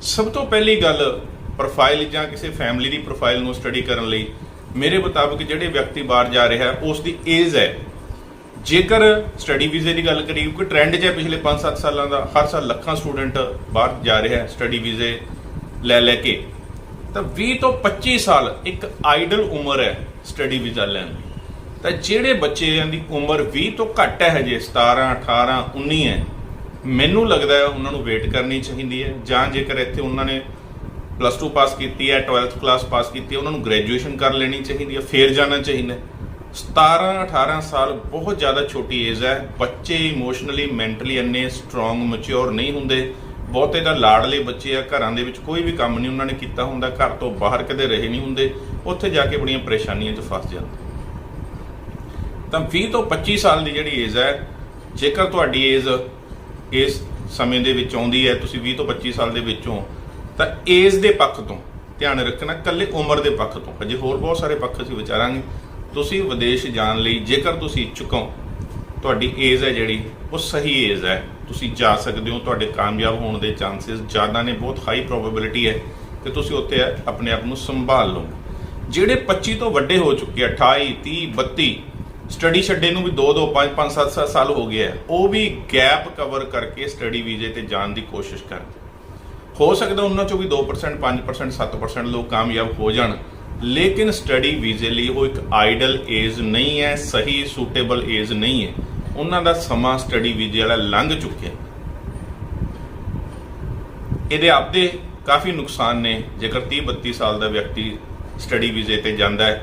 ਸਭ ਤੋਂ ਪਹਿਲੀ ਗੱਲ ਪ੍ਰੋਫਾਈਲ ਜਾਂ ਕਿਸੇ ਫੈਮਿਲੀ ਦੀ ਪ੍ਰੋਫਾਈਲ ਨੂੰ ਸਟੱਡੀ ਕਰਨ ਲਈ ਮੇਰੇ ਮੁਤਾਬਕ ਜਿਹੜੇ ਵਿਅਕਤੀ ਬਾਹਰ ਜਾ ਰਿਹਾ ਉਸ ਦੀ ਏਜ ਹੈ। ਜੇਕਰ ਸਟੱਡੀ ਵੀਜ਼ੇ ਦੀ ਗੱਲ ਕਰੀਏ, ਕਿਉਂਕਿ ਟ੍ਰੈਂਡ 'ਚ ਪਿਛਲੇ 5-7 ਸਾਲਾਂ ਦਾ, ਹਰ ਸਾਲ ਲੱਖਾਂ ਸਟੂਡੈਂਟ ਬਾਹਰ ਜਾ ਰਿਹਾ ਸਟੱਡੀ ਵੀਜ਼ੇ ਲੈ ਲੈ ਕੇ। ਤਾਂ 20 ਤੋਂ 25 ਸਾਲ ਇੱਕ ਆਈਡਲ ਉਮਰ ਹੈ ਸਟੱਡੀ ਵੀਜ਼ਾ ਲੈਣ ਦੀ। ਤਾਂ ਜਿਹੜੇ ਬੱਚਿਆਂ ਦੀ ਉਮਰ 20 ਤੋਂ ਘੱਟ ਹੈ ਹਜੇ 17 18 19 ਹੈ ਮੈਨੂੰ ਲੱਗਦਾ ਹੈ ਉਹਨਾਂ ਨੂੰ ਵੇਟ ਕਰਨੀ ਚਾਹੀਦੀ ਹੈ। ਜਾਂ ਜੇਕਰ ਇੱਥੇ ਉਹਨਾਂ ਨੇ ਪਲੱਸ 2 ਪਾਸ ਕੀਤੀ ਹੈ 12th ਕਲਾਸ ਪਾਸ ਕੀਤੀ ਹੈ, ਉਹਨਾਂ ਨੂੰ ਗ੍ਰੈਜੂਏਸ਼ਨ ਕਰ ਲੈਣੀ ਚਾਹੀਦੀ ਹੈ, ਫੇਰ ਜਾਣਾ ਚਾਹੀਦਾ ਹੈ। 17 18 ਸਾਲ ਬਹੁਤ ਜ਼ਿਆਦਾ ਛੋਟੀ ਏਜ ਹੈ। ਬੱਚੇ ਇਮੋਸ਼ਨਲੀ ਮੈਂਟਲੀ ਇੰਨੇ ਸਟਰੋਂਗ ਮੈਚੁਰ ਨਹੀਂ ਹੁੰਦੇ। ਬਹੁਤੇ ਤਾਂ ਲਾੜਲੇ ਬੱਚੇ ਆ, ਘਰਾਂ ਦੇ ਵਿੱਚ ਕੋਈ ਵੀ ਕੰਮ ਨਹੀਂ ਉਹਨਾਂ ਨੇ ਕੀਤਾ ਹੁੰਦਾ। ਘਰ ਤੋਂ ਬਾਹਰ ਕਦੇ ਰਹੇ ਨਹੀਂ ਹੁੰਦੇ। ਉੱਥੇ ਜਾ ਕੇ ਬੜੀਆਂ ਪਰੇਸ਼ਾਨੀਆਂ 'ਚ ਫਸ ਜਾਂਦੇ। ਤਾਂ 20 ਤੋਂ 25 ਸਾਲ ਦੀ ਜਿਹੜੀ ਏਜ ਹੈ, ਜੇਕਰ ਤੁਹਾਡੀ ਏਜ ਇਸ ਸਮੇਂ ਦੇ ਵਿੱਚ ਆਉਂਦੀ ਹੈ, ਤੁਸੀਂ 20 ਤੋਂ 25 ਸਾਲ ਦੇ ਵਿੱਚੋਂ ਤਾਂ ਏਜ ਦੇ ਪੱਖ ਤੋਂ ਧਿਆਨ ਰੱਖਣਾ ਕੱਲੇ ਉਮਰ ਦੇ ਪੱਖ ਤੋਂ। ਹਜੇ ਹੋਰ ਬਹੁਤ ਸਾਰੇ ਪੱਖ ਅਸੀਂ ਵਿਚਾਰਾਂਗੇ। ਤੁਸੀਂ ਵਿਦੇਸ਼ ਜਾਣ ਲਈ, ਜੇਕਰ ਤੁਸੀਂ ਇੱਛੁਕ ਹੋ, ਤੁਹਾਡੀ ਏਜ ਹੈ ਜਿਹੜੀ, ਉਹ ਸਹੀ ਏਜ ਹੈ। ਤੁਸੀਂ ਜਾ ਸਕਦੇ ਹੋ, ਤੁਹਾਡੇ ਕਾਮਯਾਬ ਹੋਣ ਦੇ ਚਾਂਸਸ ਜ਼ਿਆਦਾ ਨੇ, ਬਹੁਤ ਹਾਈ ਪ੍ਰੋਬੇਬਿਲਿਟੀ ਹੈ ਕਿ ਤੁਸੀਂ ਉੱਥੇ ਆਪਣੇ ਆਪ ਨੂੰ ਸੰਭਾਲ ਲਓ ਜਿਹੜੇ 25 ਤੋਂ ਵੱਡੇ ਹੋ ਚੁੱਕੇ ਆ 28 30 32 ਸਟੱਡੀ ਛੱਡੇ ਨੂੰ ਵੀ 2 2 5 5 7 7 ਸਾਲ ਹੋ ਗਏ ਆ। ਉਹ ਵੀ ਗੈਪ ਕਵਰ ਕਰਕੇ ਸਟੱਡੀ ਵੀਜ਼ੇ ਤੇ ਜਾਣ ਦੀ ਕੋਸ਼ਿਸ਼ ਕਰਦੇ। ਹੋ ਸਕਦਾ ਉਹਨਾਂ ਚੋਂ ਵੀ 2% 5% 7% ਲੋਕ ਕਾਮਯਾਬ ਹੋ ਜਾਣ। ਲੇਕਿਨ ਸਟੱਡੀ ਵੀਜ਼ੇ ਲਈ ਉਹ ਇੱਕ ਆਈਡਲ ਏਜ ਨਹੀਂ ਹੈ, ਸਹੀ, ਸੂਟੇਬਲ ਏਜ ਨਹੀਂ ਹੈ। ਉਹਨਾਂ ਦਾ ਸਮਾਂ ਸਟੱਡੀ ਵੀਜ਼ੇ ਵਾਲਾ ਲੰਘ ਚੁੱਕਿਆ। ਇਹਦੇ ਆਪਦੇ ਕਾਫੀ ਨੁਕਸਾਨ ਨੇ। ਜੇਕਰ 30 32 ਸਾਲ ਦਾ ਵਿਅਕਤੀ ਸਟੱਡੀ ਵੀਜ਼ੇ ਤੇ ਜਾਂਦਾ ਹੈ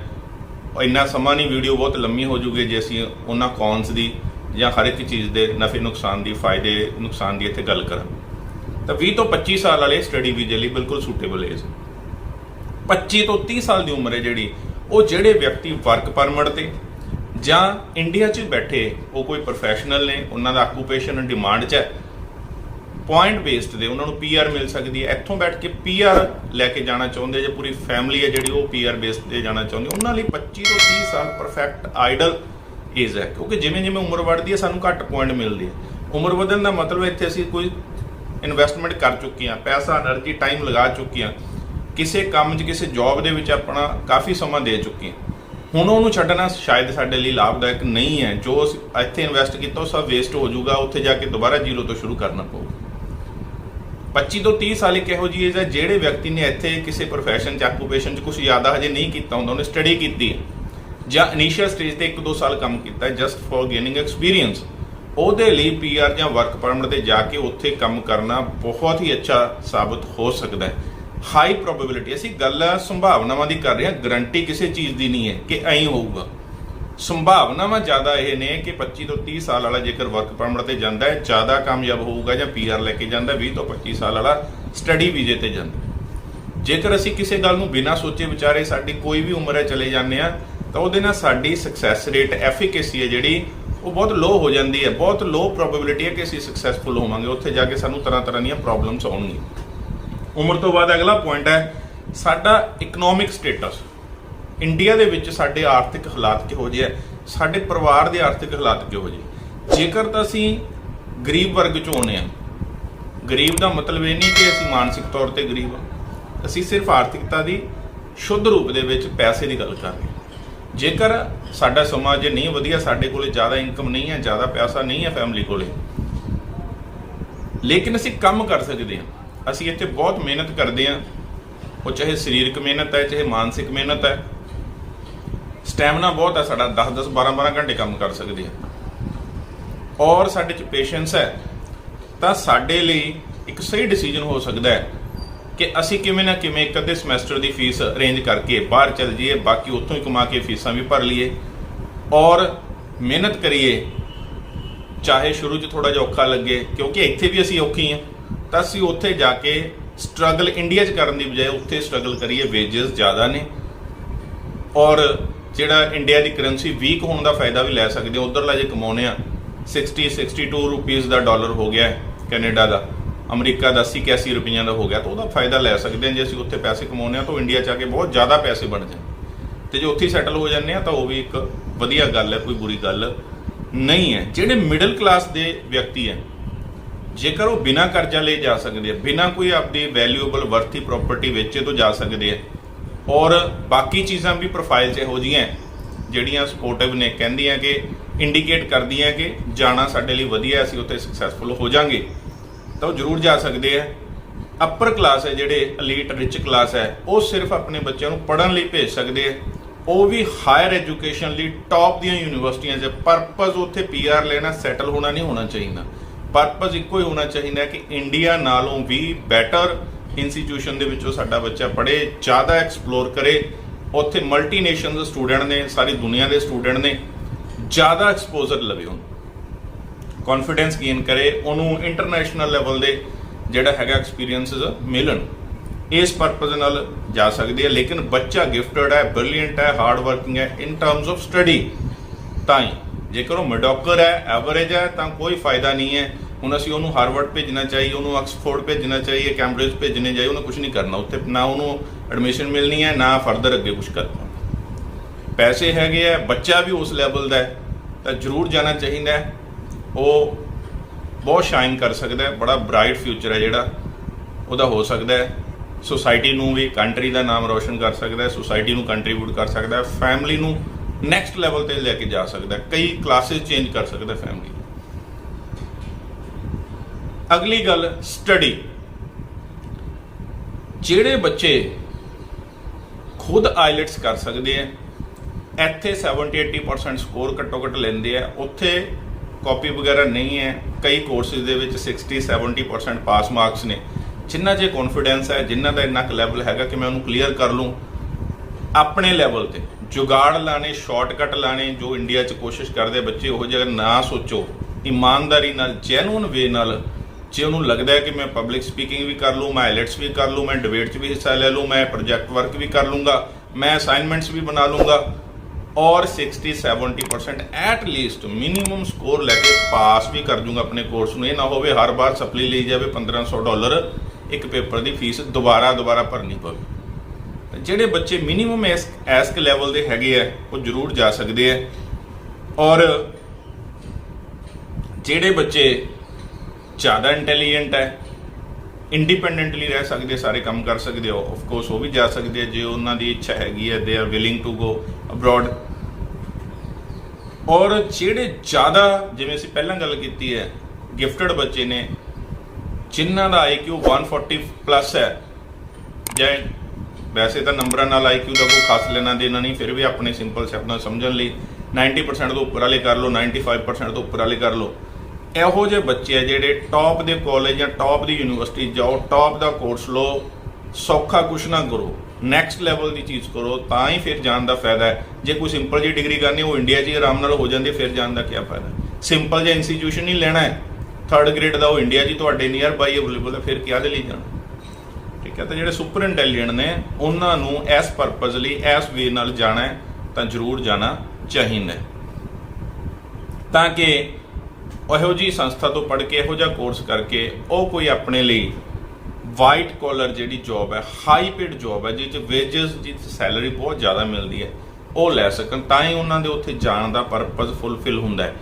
ਇੰਨਾ ਸਮਾਂ ਨਹੀਂ ਵੀਡੀਓ ਬਹੁਤ ਲੰਮੀ ਹੋ ਜੂਗੀ ਜੇ ਅਸੀਂ ਉਹਨਾਂ ਕੌਨਸ ਦੀ ਜਾਂ ਹਰ ਇੱਕ ਚੀਜ਼ ਦੇ ਨਫੇ ਨੁਕਸਾਨ ਦੀ, ਫਾਇਦੇ ਨੁਕਸਾਨ ਦੀ ਇੱਥੇ ਗੱਲ ਕਰਾਂ ਤਾਂ 20 ਤੋਂ 25 ਸਾਲ ਵਾਲੇ ਸਟੱਡੀ ਵੀਜ਼ੇ ਲਈ ਬਿਲਕੁਲ ਸੂਟੇਬਲ ਏਜ 25 ਤੋਂ 30 ਸਾਲ ਦੀ ਉਮਰ ਹੈ ਜਿਹੜੀ, ਉਹ ਜਿਹੜੇ ਵਿਅਕਤੀ ਵਰਕ ਪਰਮਿਟ ਤੇ ਜਾਂ ਇੰਡੀਆ 'ਚ ਬੈਠੇ, ਉਹ ਕੋਈ ਪ੍ਰੋਫੈਸ਼ਨਲ ਨੇ, ਉਹਨਾਂ ਦਾ ਆਕੂਪੇਸ਼ਨ ਡਿਮਾਂਡ 'ਚ ਹੈ ਪੁਆਇੰਟ ਬੇਸਡ ਦੇ, ਉਹਨਾਂ ਨੂੰ ਪੀਆਰ ਮਿਲ ਸਕਦੀ ਹੈ। ਇੱਥੋਂ ਬੈਠ ਕੇ ਪੀਆਰ ਲੈ ਕੇ ਜਾਣਾ ਚਾਹੁੰਦੇ ਜੇ ਪੂਰੀ ਫੈਮਿਲੀ ਹੈ ਜਿਹੜੀ ਉਹ ਪੀਆਰ ਬੇਸਡ ਤੇ ਜਾਣਾ ਚਾਹੁੰਦੇ ਉਹਨਾਂ ਲਈ 25 ਤੋਂ 30 ਸਾਲ ਪਰਫੈਕਟ ਆਈਡਲ ਏਜ ਹੈ। ਕਿਉਂਕਿ ਜਿਵੇਂ ਜਿਵੇਂ ਉਮਰ ਵੱਧਦੀ ਹੈ, ਸਾਨੂੰ ਘੱਟ ਪੁਆਇੰਟ ਮਿਲਦੇ ਹੈ। ਉਮਰ ਵਧਣ ਦਾ ਮਤਲਬ ਇੱਥੇ ਅਸੀਂ ਕੋਈ ਇਨਵੈਸਟਮੈਂਟ ਕਰ ਚੁੱਕੇ ਹਾਂ, ਪੈਸਾ એનર્ਜੀ ਟਾਈਮ ਲਗਾ ਚੁੱਕੇ ਹਾਂ। ਕਿਸੇ ਕੰਮ 'ਚ, ਕਿਸੇ ਜੌਬ ਦੇ ਵਿੱਚ ਆਪਣਾ ਕਾਫੀ ਸਮਾਂ ਦੇ ਚੁੱਕੇ ਹਾਂ। ਹੁਣ ਉਹਨੂੰ ਛੱਡਣਾ ਸ਼ਾਇਦ ਸਾਡੇ ਲਈ ਲਾਭਦਾਇਕ ਨਹੀਂ ਹੈ। ਜੋ ਇੱਥੇ ਇਨਵੈਸਟ ਕੀਤਾ, ਉਹ ਸਭ ਵੇਸਟ ਹੋ ਜਾਊਗਾ। ਉੱਥੇ ਜਾ ਕੇ ਦੁਬਾਰਾ ਜ਼ੀਰੋ ਤੋਂ ਸ਼ੁਰੂ ਕਰਨਾ ਪਊਗਾ। 25 ਤੋਂ 30 ਸਾਲ ਇੱਕ ਇਹੋ ਜਿਹੀ ਏਜ ਹੈ, ਜਿਹੜੇ ਵਿਅਕਤੀ ਨੇ ਇੱਥੇ ਕਿਸੇ ਪ੍ਰੋਫੈਸ਼ਨ ਚ ਆਕੂਪੇਸ਼ਨ ਚ ਕੁਝ ਜ਼ਿਆਦਾ ਹਜੇ ਨਹੀਂ ਕੀਤਾ ਹੁੰਦਾ, ਉਹਨੇ ਸਟੱਡੀ ਕੀਤੀ ਹੈ। ਜਾਂ ਇਨੀਸ਼ੀਅਲ ਸਟੇਜ ਤੇ 1-2 ਸਾਲ ਕੰਮ ਕੀਤਾ ਜਸਟ ਫॉर ਗੇਨਿੰਗ ਐਕਸਪੀਰੀਅੰਸ ਉਹਦੇ ਲਈ ਪੀਆਰ ਜਾਂ ਵਰਕ ਪਰਮਿਟ ਤੇ ਜਾ ਕੇ ਉੱਥੇ ਕੰਮ ਕਰਨਾ ਬਹੁਤ ਹੀ ਅੱਛਾ ਸਾਬਤ ਹੋ ਸਕਦਾ ਹੈ। ਹਾਈ ਪ੍ਰੋਬੇਬਿਲਿਟੀ ਅਸੀਂ ਗੱਲ ਸੰਭਾਵਨਾਵਾਂ ਦੀ ਕਰ ਰਹੇ ਹਾਂ ਗਰੰਟੀ ਕਿਸੇ ਚੀਜ਼ ਦੀ ਨਹੀਂ ਹੈ ਕਿ ਐਂ ਹੋਊਗਾ। ਸੰਭਾਵਨਾਵਾਂ ਜ਼ਿਆਦਾ ਇਹ ਨੇ ਕਿ 25 ਤੋਂ 30 ਸਾਲ ਵਾਲਾ ਜੇਕਰ ਵਰਕ ਪਰਮਿਟ ਤੇ ਜਾਂਦਾ ਹੈ, ਜ਼ਿਆਦਾ ਕਾਮਯਾਬ ਹੋਊਗਾ ਜਾਂ ਪੀਆਰ ਲੈ ਕੇ ਜਾਂਦਾ 20 ਤੋਂ 25 ਸਾਲ ਵਾਲਾ ਸਟੱਡੀ ਵੀਜ਼ੇ ਤੇ ਜਾਂਦਾ ਜੇਕਰ ਅਸੀਂ ਕਿਸੇ ਗੱਲ ਨੂੰ ਬਿਨਾਂ ਸੋਚੇ ਵਿਚਾਰੇ ਸਾਡੀ ਕੋਈ ਵੀ ਉਮਰ ਹੈ ਚਲੇ ਜਾਂਦੇ ਆ ਤਾਂ ਉਹਦੇ ਨਾਲ ਸਾਡੀ ਸਕਸੈਸ ਰੇਟ ਐਫੀਕੇਸੀ ਹੈ ਜਿਹੜੀ, ਉਹ ਬਹੁਤ ਲੋ ਹੋ ਜਾਂਦੀ ਹੈ। ਬਹੁਤ ਲੋ ਪ੍ਰੋਬੇਬਿਲਿਟੀ ਹੈ ਕਿ ਅਸੀਂ ਸਕਸੈਸਫੁਲ ਹੋਵਾਂਗੇ। ਉੱਥੇ ਜਾ ਕੇ ਸਾਨੂੰ ਤਰ੍ਹਾਂ ਤਰ੍ਹਾਂ ਦੀਆਂ ਪ੍ਰੋਬਲਮਸ ਆਉਣਗੀਆਂ। ਉਮਰ ਤੋਂ ਬਾਅਦ ਅਗਲਾ ਪੁਆਇੰਟ ਹੈ, ਸਾਡਾ ਇਕਨੋਮਿਕ ਸਟੇਟਸ ਇੰਡੀਆ ਦੇ ਵਿੱਚ ਸਾਡੇ ਆਰਥਿਕ ਹਾਲਾਤ ਕਿਹੋ ਜਿਹੇ ਹੈ ਸਾਡੇ ਪਰਿਵਾਰ ਦੇ ਆਰਥਿਕ ਹਾਲਾਤ ਕਿਹੋ ਜਿਹੇ? ਜੇਕਰ ਤਾਂ ਅਸੀਂ ਗਰੀਬ ਵਰਗ ਚੋਂ ਆਉਂਦੇ ਆ ਗਰੀਬ ਦਾ ਮਤਲਬ ਇਹ ਨਹੀਂ ਕਿ ਅਸੀਂ ਮਾਨਸਿਕ ਤੌਰ ਤੇ ਗਰੀਬ ਆ ਅਸੀਂ ਸਿਰਫ ਆਰਥਿਕਤਾ ਦੀ ਸ਼ੁੱਧ ਰੂਪ ਦੇ ਵਿੱਚ ਪੈਸੇ ਦੀ ਗੱਲ ਕਰ ਰਹੇ ਜੇਕਰ ਸਾਡਾ ਸਮਾਜ ਨਹੀਂ ਵਧੀਆ, ਸਾਡੇ ਕੋਲੇ ਜ਼ਿਆਦਾ ਇਨਕਮ ਨਹੀਂ ਹੈ, ਜ਼ਿਆਦਾ ਪੈਸਾ ਨਹੀਂ ਹੈ ਫੈਮਿਲੀ ਕੋਲੇ, ਲੇਕਿਨ ਅਸੀਂ ਕੰਮ ਕਰ ਸਕਦੇ ਹਾਂ। ਅਸੀਂ ਇੱਥੇ ਬਹੁਤ ਮਿਹਨਤ ਕਰਦੇ ਹਾਂ। ਉਹ ਚਾਹੇ ਸਰੀਰਕ ਮਿਹਨਤ ਹੈ, ਚਾਹੇ ਮਾਨਸਿਕ ਮਿਹਨਤ ਹੈ ਸਟੈਮਿਨਾ ਬਹੁਤ ਹੈ ਸਾਡਾ 10 10 12 12 ਘੰਟੇ ਕੰਮ ਕਰ ਸਕਦੇ ਆ ਔਰ ਸਾਡੇ ਚ ਪੇਸ਼ੈਂਸ ਹੈ, ਤਾਂ ਸਾਡੇ ਲਈ ਇੱਕ ਸਹੀ ਡਿਸੀਜਨ ਹੋ ਸਕਦਾ ਹੈ ਕਿ ਅਸੀਂ ਕਿਵੇਂ ਨਾ ਕਿਵੇਂ ਇੱਕ ਅੱਧੇ ਸਮੈਸਟਰ ਦੀ ਫੀਸ ਅਰੇਂਜ ਕਰਕੇ ਬਾਹਰ ਚਲ ਜਾਈਏ, ਬਾਕੀ ਉੱਥੋਂ ਹੀ ਕਮਾ ਕੇ ਫੀਸਾਂ ਵੀ ਭਰ ਲਈਏ। ਔਰ ਮਿਹਨਤ ਕਰੀਏ, ਚਾਹੇ ਸ਼ੁਰੂ 'ਚ ਥੋੜਾ ਜਿਹਾ ਔਖਾ ਲੱਗੇ, ਕਿਉਂਕਿ ਇੱਥੇ ਵੀ ਅਸੀਂ ਔਖੀ ਹਾਂ ਤਾਂ ਅਸੀਂ ਉੱਥੇ ਜਾ ਕੇ ਸਟਰਗਲ ਇੰਡੀਆ 'ਚ ਕਰਨ ਦੀ ਬਜਾਏ ਉੱਥੇ ਸਟਰਗਲ ਕਰੀਏ ਵੇਜਸ ਜ਼ਿਆਦਾ ਨੇ। ਔਰ ਜਿਹੜਾ ਇੰਡੀਆ ਦੀ ਕਰੰਸੀ ਵੀਕ ਹੋਣ ਦਾ ਫਾਇਦਾ ਵੀ ਲੈ ਸਕਦੇ ਹੋ। ਉਧਰਲਾ ਜੇ ਕਮਾਉਨੇ ਆ 60 62 ਰੁਪੀਸ ਦਾ ਡਾਲਰ ਹੋ ਗਿਆ ਕੈਨੇਡਾ ਦਾ, ਅਮਰੀਕਾ ਦਾ 80 81 ਰੁਪਈਆਂ ਦਾ ਹੋ ਗਿਆ, ਤਾਂ ਉਹਦਾ ਫਾਇਦਾ ਲੈ ਸਕਦੇ ਹਾਂ ਜੇ ਅਸੀਂ ਉੱਥੇ ਪੈਸੇ ਕਮਾਉਨੇ ਆ ਤਾਂ ਇੰਡੀਆ ਚ ਆ ਕੇ ਬਹੁਤ ਜ਼ਿਆਦਾ ਪੈਸੇ ਬਣ ਜਾਣ। ਤੇ ਜੇ ਉੱਥੇ ਸੈਟਲ ਹੋ ਜਾਂਦੇ ਆ ਤਾਂ ਉਹ ਵੀ ਇੱਕ ਵਧੀਆ ਗੱਲ ਹੈ, ਕੋਈ ਬੁਰੀ ਗੱਲ ਨਹੀਂ ਹੈ। ਜਿਹੜੇ ਮਿਡਲ ਕਲਾਸ ਦੇ ਵਿਅਕਤੀ ਹੈ, ਜੇਕਰ ਉਹ ਬਿਨਾਂ ਕਰਜ਼ਾ ਲਏ ਜਾ ਸਕਦੇ ਆ, ਬਿਨਾਂ ਕੋਈ ਆਪਣੀ ਵੈਲਿਊਏਬਲ ਵਰਥੀ ਪ੍ਰਾਪਰਟੀ ਵੇਚੇ ਤੋਂ ਜਾ ਸਕਦੇ ਆ ਔਰ ਬਾਕੀ ਚੀਜ਼ਾਂ ਵੀ ਪ੍ਰੋਫਾਈਲ 'ਚ ਇਹੋ ਜਿਹੀਆਂ ਜਿਹੜੀਆਂ ਸਪੋਰਟਿਵ ਨੇ, ਕਹਿੰਦੀਆਂ ਕਿ ਇੰਡੀਕੇਟ ਕਰਦੀਆਂ ਕਿ ਜਾਣਾ ਸਾਡੇ ਲਈ ਵਧੀਆ, ਅਸੀਂ ਉੱਥੇ ਸਕਸੈਸਫੁਲ ਹੋ ਜਾਾਂਗੇ। ਤਾਂ ਉਹ ਜ਼ਰੂਰ ਜਾ ਸਕਦੇ ਆ। ਅਪਰ ਕਲਾਸ ਹੈ ਜਿਹੜੇ 엘ੀਟ ਰਿਚ ਕਲਾਸ ਹੈ, ਉਹ ਸਿਰਫ ਆਪਣੇ ਬੱਚਿਆਂ ਨੂੰ ਪੜ੍ਹਨ ਲਈ ਭੇਜ ਸਕਦੇ ਆ। ਉਹ ਵੀ ਹਾਇਰ ਐਜੂਕੇਸ਼ਨ ਲਈ ਟੌਪ ਦੀਆਂ ਯੂਨੀਵਰਸਿਟੀਆਂ 'ਚ ਪਰਪਸ ਉੱਥੇ ਪੀਆਰ ਲੈਣਾ ਸੈਟਲ ਹੋਣਾ ਨਹੀਂ ਹੋਣਾ ਚਾਹੀਦਾ। ਪਰਪਸ ਇੱਕੋ ਹੀ ਹੋਣਾ ਚਾਹੀਦਾ ਕਿ ਇੰਡੀਆ ਨਾਲੋਂ ਵੀ ਬੈਟਰ ਇੰਸਟੀਟਿਊਸ਼ਨ ਦੇ ਵਿੱਚੋਂ ਸਾਡਾ ਬੱਚਾ ਪੜ੍ਹੇ, ਜ਼ਿਆਦਾ ਐਕਸਪਲੋਰ ਕਰੇ। ਉੱਥੇ ਮਲਟੀਨੇਸ਼ਨ ਸਟੂਡੈਂਟ ਨੇ, ਸਾਰੀ ਦੁਨੀਆ ਦੇ ਸਟੂਡੈਂਟ ਨੇ, ਜ਼ਿਆਦਾ ਐਕਸਪੋਜ਼ਰ ਲਵੇ ਉਹਨੂੰ। ਕੌਨਫੀਡੈਂਸ ਗੇਨ ਕਰੇ, ਉਹਨੂੰ ਇੰਟਰਨੈਸ਼ਨਲ ਲੈਵਲ ਦੇ ਜਿਹੜਾ ਹੈਗਾ ਐਕਸਪੀਰੀਐਂਸਸ ਮਿਲਣ। ਇਸ ਪਰਪਸ ਨਾਲ ਜਾ ਸਕਦੀ ਹੈ, ਲੇਕਿਨ ਬੱਚਾ ਗਿਫਟਡ ਹੈ ਬ੍ਰਿਲੀਅੰਟ ਹੈ ਹਾਰਡ ਵਰਕਿੰਗ ਹੈ ਇਨ ਟਰਮਸ ਆਫ ਸਟੱਡੀ ਤਾਂ ਹੀ। ਜੇਕਰ ਉਹ ਮੈਡੋਕਰ ਹੈ ਐਵਰੇਜ ਹੈ, ਤਾਂ ਕੋਈ ਫਾਇਦਾ ਨਹੀਂ ਹੈ। ਹੁਣ ਅਸੀਂ ਉਹਨੂੰ ਹਾਰਵਰਡ ਭੇਜਣਾ ਚਾਹੀਏ ਉਹਨੂੰ ਆਕਸਫੋਰਡ ਭੇਜਣਾ ਚਾਹੀਏ ਕੈਂਬਰਿਜ ਭੇਜਣੇ ਚਾਹੀਏ ਉਹਨੂੰ ਕੁਝ ਨਹੀਂ ਕਰਨਾ। ਉੱਥੇ ਨਾ ਉਹਨੂੰ ਐਡਮਿਸ਼ਨ ਮਿਲਣੀ ਹੈ, ਨਾ ਫਰਦਰ ਅੱਗੇ ਕੁਝ ਕਰਨਾ। ਪੈਸੇ ਹੈਗੇ ਆ ਬੱਚਾ ਵੀ ਉਸ ਲੈਵਲ ਦਾ ਹੈ, ਤਾਂ ਜ਼ਰੂਰ ਜਾਣਾ ਚਾਹੀਦਾ ਉਹ ਬਹੁਤ ਸ਼ਾਈਨ ਕਰ ਸਕਦਾ ਹੈ, ਬੜਾ ਬ੍ਰਾਈਟ ਫਿਊਚਰ ਹੈ ਜਿਹੜਾ। ਉਹਦਾ ਹੋ ਸਕਦਾ ਹੈ। ਸੋਸਾਇਟੀ ਨੂੰ ਵੀ ਕੰਟਰੀ ਦਾ ਨਾਮ ਰੋਸ਼ਨ ਕਰ ਸਕਦਾ ਹੈ ਸੋਸਾਇਟੀ ਨੂੰ ਕੰਟਰੀਬਿਊਟ ਕਰ ਸਕਦਾ ਹੈ ਫੈਮਿਲੀ ਨੂੰ ਨੈਕਸਟ ਲੈਵਲ ਤੇ ਲੈ ਕੇ ਜਾ ਸਕਦਾ ਹੈ। ਕਈ ਕਲਾਸਿਸ ਚੇਂਜ ਕਰ ਸਕਦਾ ਹੈ ਫੈਮਿਲੀ ਅਗਲੀ ਗੱਲ ਸਟੱਡੀ ਜਿਹੜੇ ਬੱਚੇ ਖੁਦ ਆਈਲੈਟਸ ਕਰ ਸਕਦੇ ਆ, ਇੱਥੇ 70 80% ਸਕੋਰ ਘੱਟੋ ਘੱਟ ਲੈਂਦੇ ਆ। ਉੱਥੇ ਕਾਪੀ ਵਗੈਰਾ ਨਹੀਂ ਹੈ। ਕਈ ਕੋਰਸਿਸ ਦੇ ਵਿੱਚ 60 70% ਪਾਸ ਮਾਰਕਸ ਨੇ। ਜਿੰਨਾ ਜੇ ਕੌਨਫੀਡੈਂਸ ਹੈ, ਜਿੰਨਾ ਦਾ ਇੰਨਾ ਕੁ ਲੈਵਲ ਹੈਗਾ ਕਿ ਮੈਂ ਉਹਨੂੰ ਕਲੀਅਰ ਕਰ ਲੂੰ। ਆਪਣੇ ਲੈਵਲ ਤੇ ਜੁਗਾੜ ਲਾਣੇ ਸ਼ਾਰਟਕਟ ਲਾਣੇ, ਜੋ ਇੰਡੀਆ 'ਚ ਕੋਸ਼ਿਸ਼ ਕਰਦੇ ਬੱਚੇ, ਉਹ ਜਗ੍ਹਾ ਨਾ ਸੋਚੋ। ਇਮਾਨਦਾਰੀ ਨਾਲ ਜੈਨੂਨ ਵੇ ਨਾਲ ਜੇ ਉਹਨੂੰ ਲੱਗਦਾ ਹੈ ਕਿ ਮੈਂ ਪਬਲਿਕ ਸਪੀਕਿੰਗ ਵੀ ਕਰ ਲੂੰ ਮੈਂ ਆਈਲੈਟਸ ਵੀ ਕਰ ਲੂੰ ਮੈਂ ਡਿਬੇਟ 'ਚ ਵੀ ਹਿੱਸਾ ਲੈ ਲੂੰ ਮੈਂ ਪ੍ਰੋਜੈਕਟ ਵਰਕ ਵੀ ਕਰ ਲੂੰਗਾ ਮੈਂ ਅਸਾਈਨਮੈਂਟਸ ਵੀ ਬਣਾ ਲੂੰਗਾ ਔਰ 60 70% ਐਟ ਲੀਸਟ ਮਿਨੀਮਮ ਸਕੋਰ ਲੈ ਕੇ ਪਾਸ ਵੀ ਕਰ ਜੂੰਗਾ ਆਪਣੇ ਕੋਰਸ ਨੂੰ। ਇਹ ਨਾ ਹੋਵੇ ਹਰ ਵਾਰ ਸਪਲੀ ਲਈ ਜਾਵੇ 1500 ਡਾਲਰ ਇੱਕ ਪੇਪਰ ਦੀ ਫੀਸ ਦੁਬਾਰਾ ਦੁਬਾਰਾ ਭਰਨੀ ਪਵੇ। ਜਿਹੜੇ ਬੱਚੇ ਮਿਨੀਮਮ ਇਸ ਐਸਕ ਲੈਵਲ ਦੇ ਹੈਗੇ ਆ, ਉਹ ਜ਼ਰੂਰ ਜਾ ਸਕਦੇ ਆ। ਔਰ ਜਿਹੜੇ ਬੱਚੇ ਜ਼ਿਆਦਾ ਇੰਟੈਲੀਜੈਂਟ ਹੈ ਇੰਡੀਪੈਂਡੈਂਟਲੀ ਰਹਿ ਸਕਦੇ, ਸਾਰੇ ਕੰਮ ਕਰ ਸਕਦੇ ਹੋ ਆਫ ਕੋਰਸ ਉਹ ਵੀ ਜਾ ਸਕਦੇ ਆ, ਜੇ ਉਹਨਾਂ ਦੀ ਇੱਛਾ ਹੈਗੀ ਹੈ they are willing to go abroad ਔਰ ਜਿਹੜੇ ਜ਼ਿਆਦਾ, ਜਿਵੇਂ ਅਸੀਂ ਪਹਿਲਾਂ ਗੱਲ ਕੀਤੀ ਹੈ ਗਿਫਟਡ ਬੱਚੇ ਨੇ, ਜਿਨ੍ਹਾਂ ਦਾ IQ 140 ਪਲੱਸ ਹੈ, ਜਾਂ ਵੈਸੇ ਤਾਂ ਨੰਬਰਾਂ ਨਾਲ ਆਈਕਿਊ ਦਾ ਕੋਈ ਖਾਸ ਲੈਣਾ ਦੇਣਾ ਨਹੀਂ, ਫਿਰ ਵੀ ਆਪਣੇ ਸਿੰਪਲ ਸ਼ਬਦਾਂ ਨਾਲ ਸਮਝਣ ਲਈ 90% ਤੋਂ ਉੱਪਰ ਵਾਲੇ ਕਰ ਲਓ 95% ਤੋਂ ਉੱਪਰ ਵਾਲੇ ਕਰ ਲਓ। ਇਹੋ ਜਿਹੇ ਬੱਚੇ ਆ ਜਿਹੜੇ ਟੌਪ ਦੇ ਕਾਲਜ ਜਾਂ ਟੌਪ ਦੀ ਯੂਨੀਵਰਸਿਟੀ ਜਾਓ ਟੌਪ ਦਾ ਕੋਰਸ ਲਓ, ਸੌਖਾ ਕੁਛ ਨਾ ਕਰੋ ਨੈਕਸਟ ਲੈਵਲ ਦੀ ਚੀਜ਼ ਕਰੋ, ਤਾਂ ਹੀ ਫਿਰ ਜਾਣ ਦਾ ਫਾਇਦਾ ਹੈ। ਜੇ ਕੋਈ ਸਿੰਪਲ ਜੀ ਡਿਗਰੀ ਕਰਨੀ, ਉਹ ਇੰਡੀਆ 'ਚ ਹੀ ਆਰਾਮ ਨਾਲ ਹੋ ਜਾਂਦੀ, ਫਿਰ ਜਾਣ ਦਾ ਕੀ ਫਾਇਦਾ ਸਿੰਪਲ ਜਿਹਾ ਇੰਸਟੀਟਿਊਸ਼ਨ ਹੀ ਲੈਣਾ ਹੈ। ਥਰਡ ਗ੍ਰੇਡ ਦਾ ਉਹ ਇੰਡੀਆ 'ਚ ਤੁਹਾਡੇ ਨੀਅਰ ਬਾਈ ਅਵੇਲੇਬਲ ਹੈ, ਫਿਰ ਕਿਹਦੇ ਲਈ ਜਾਣਾ? ਠੀਕ ਹੈ, ਤਾਂ ਜਿਹੜੇ ਸੁਪਰ ਇੰਟੈਲੀਜੈਂਟ ਨੇ, ਉਹਨਾਂ ਨੂੰ ਇਸ ਪਰਪਸ ਲਈ, ਇਸ ਵੇ ਨਾਲ ਜਾਣਾ ਤਾਂ ਜ਼ਰੂਰ ਜਾਣਾ ਚਾਹੀਦਾ ਤਾਂ ਕਿ ਇਹੋ ਜੀ ਸੰਸਥਾ ਤੋਂ ਪੜ੍ਹ ਕੇ ਇਹੋ ਜਿਹਾ ਕੋਰਸ ਕਰਕੇ ਉਹ ਕੋਈ ਆਪਣੇ ਲਈ ਵਾਈਟ ਕਾਲਰ ਜਿਹੜੀ ਜੌਬ ਹੈ ਹਾਈ ਪੇਡ ਜੌਬ ਹੈ, ਜਿਹਦੇ 'ਚ ਵੇਜਸ ਜਿਸ ਸੈਲਰੀ ਬਹੁਤ ਜ਼ਿਆਦਾ ਮਿਲਦੀ ਹੈ, ਉਹ ਲੈ ਸਕਣ। ਤਾਂ ਹੀ ਉਹਨਾਂ ਦੇ ਉੱਥੇ ਜਾਣ ਦਾ ਪਰਪਸ ਫੁੱਲਫਿਲ ਹੁੰਦਾ ਹੈ।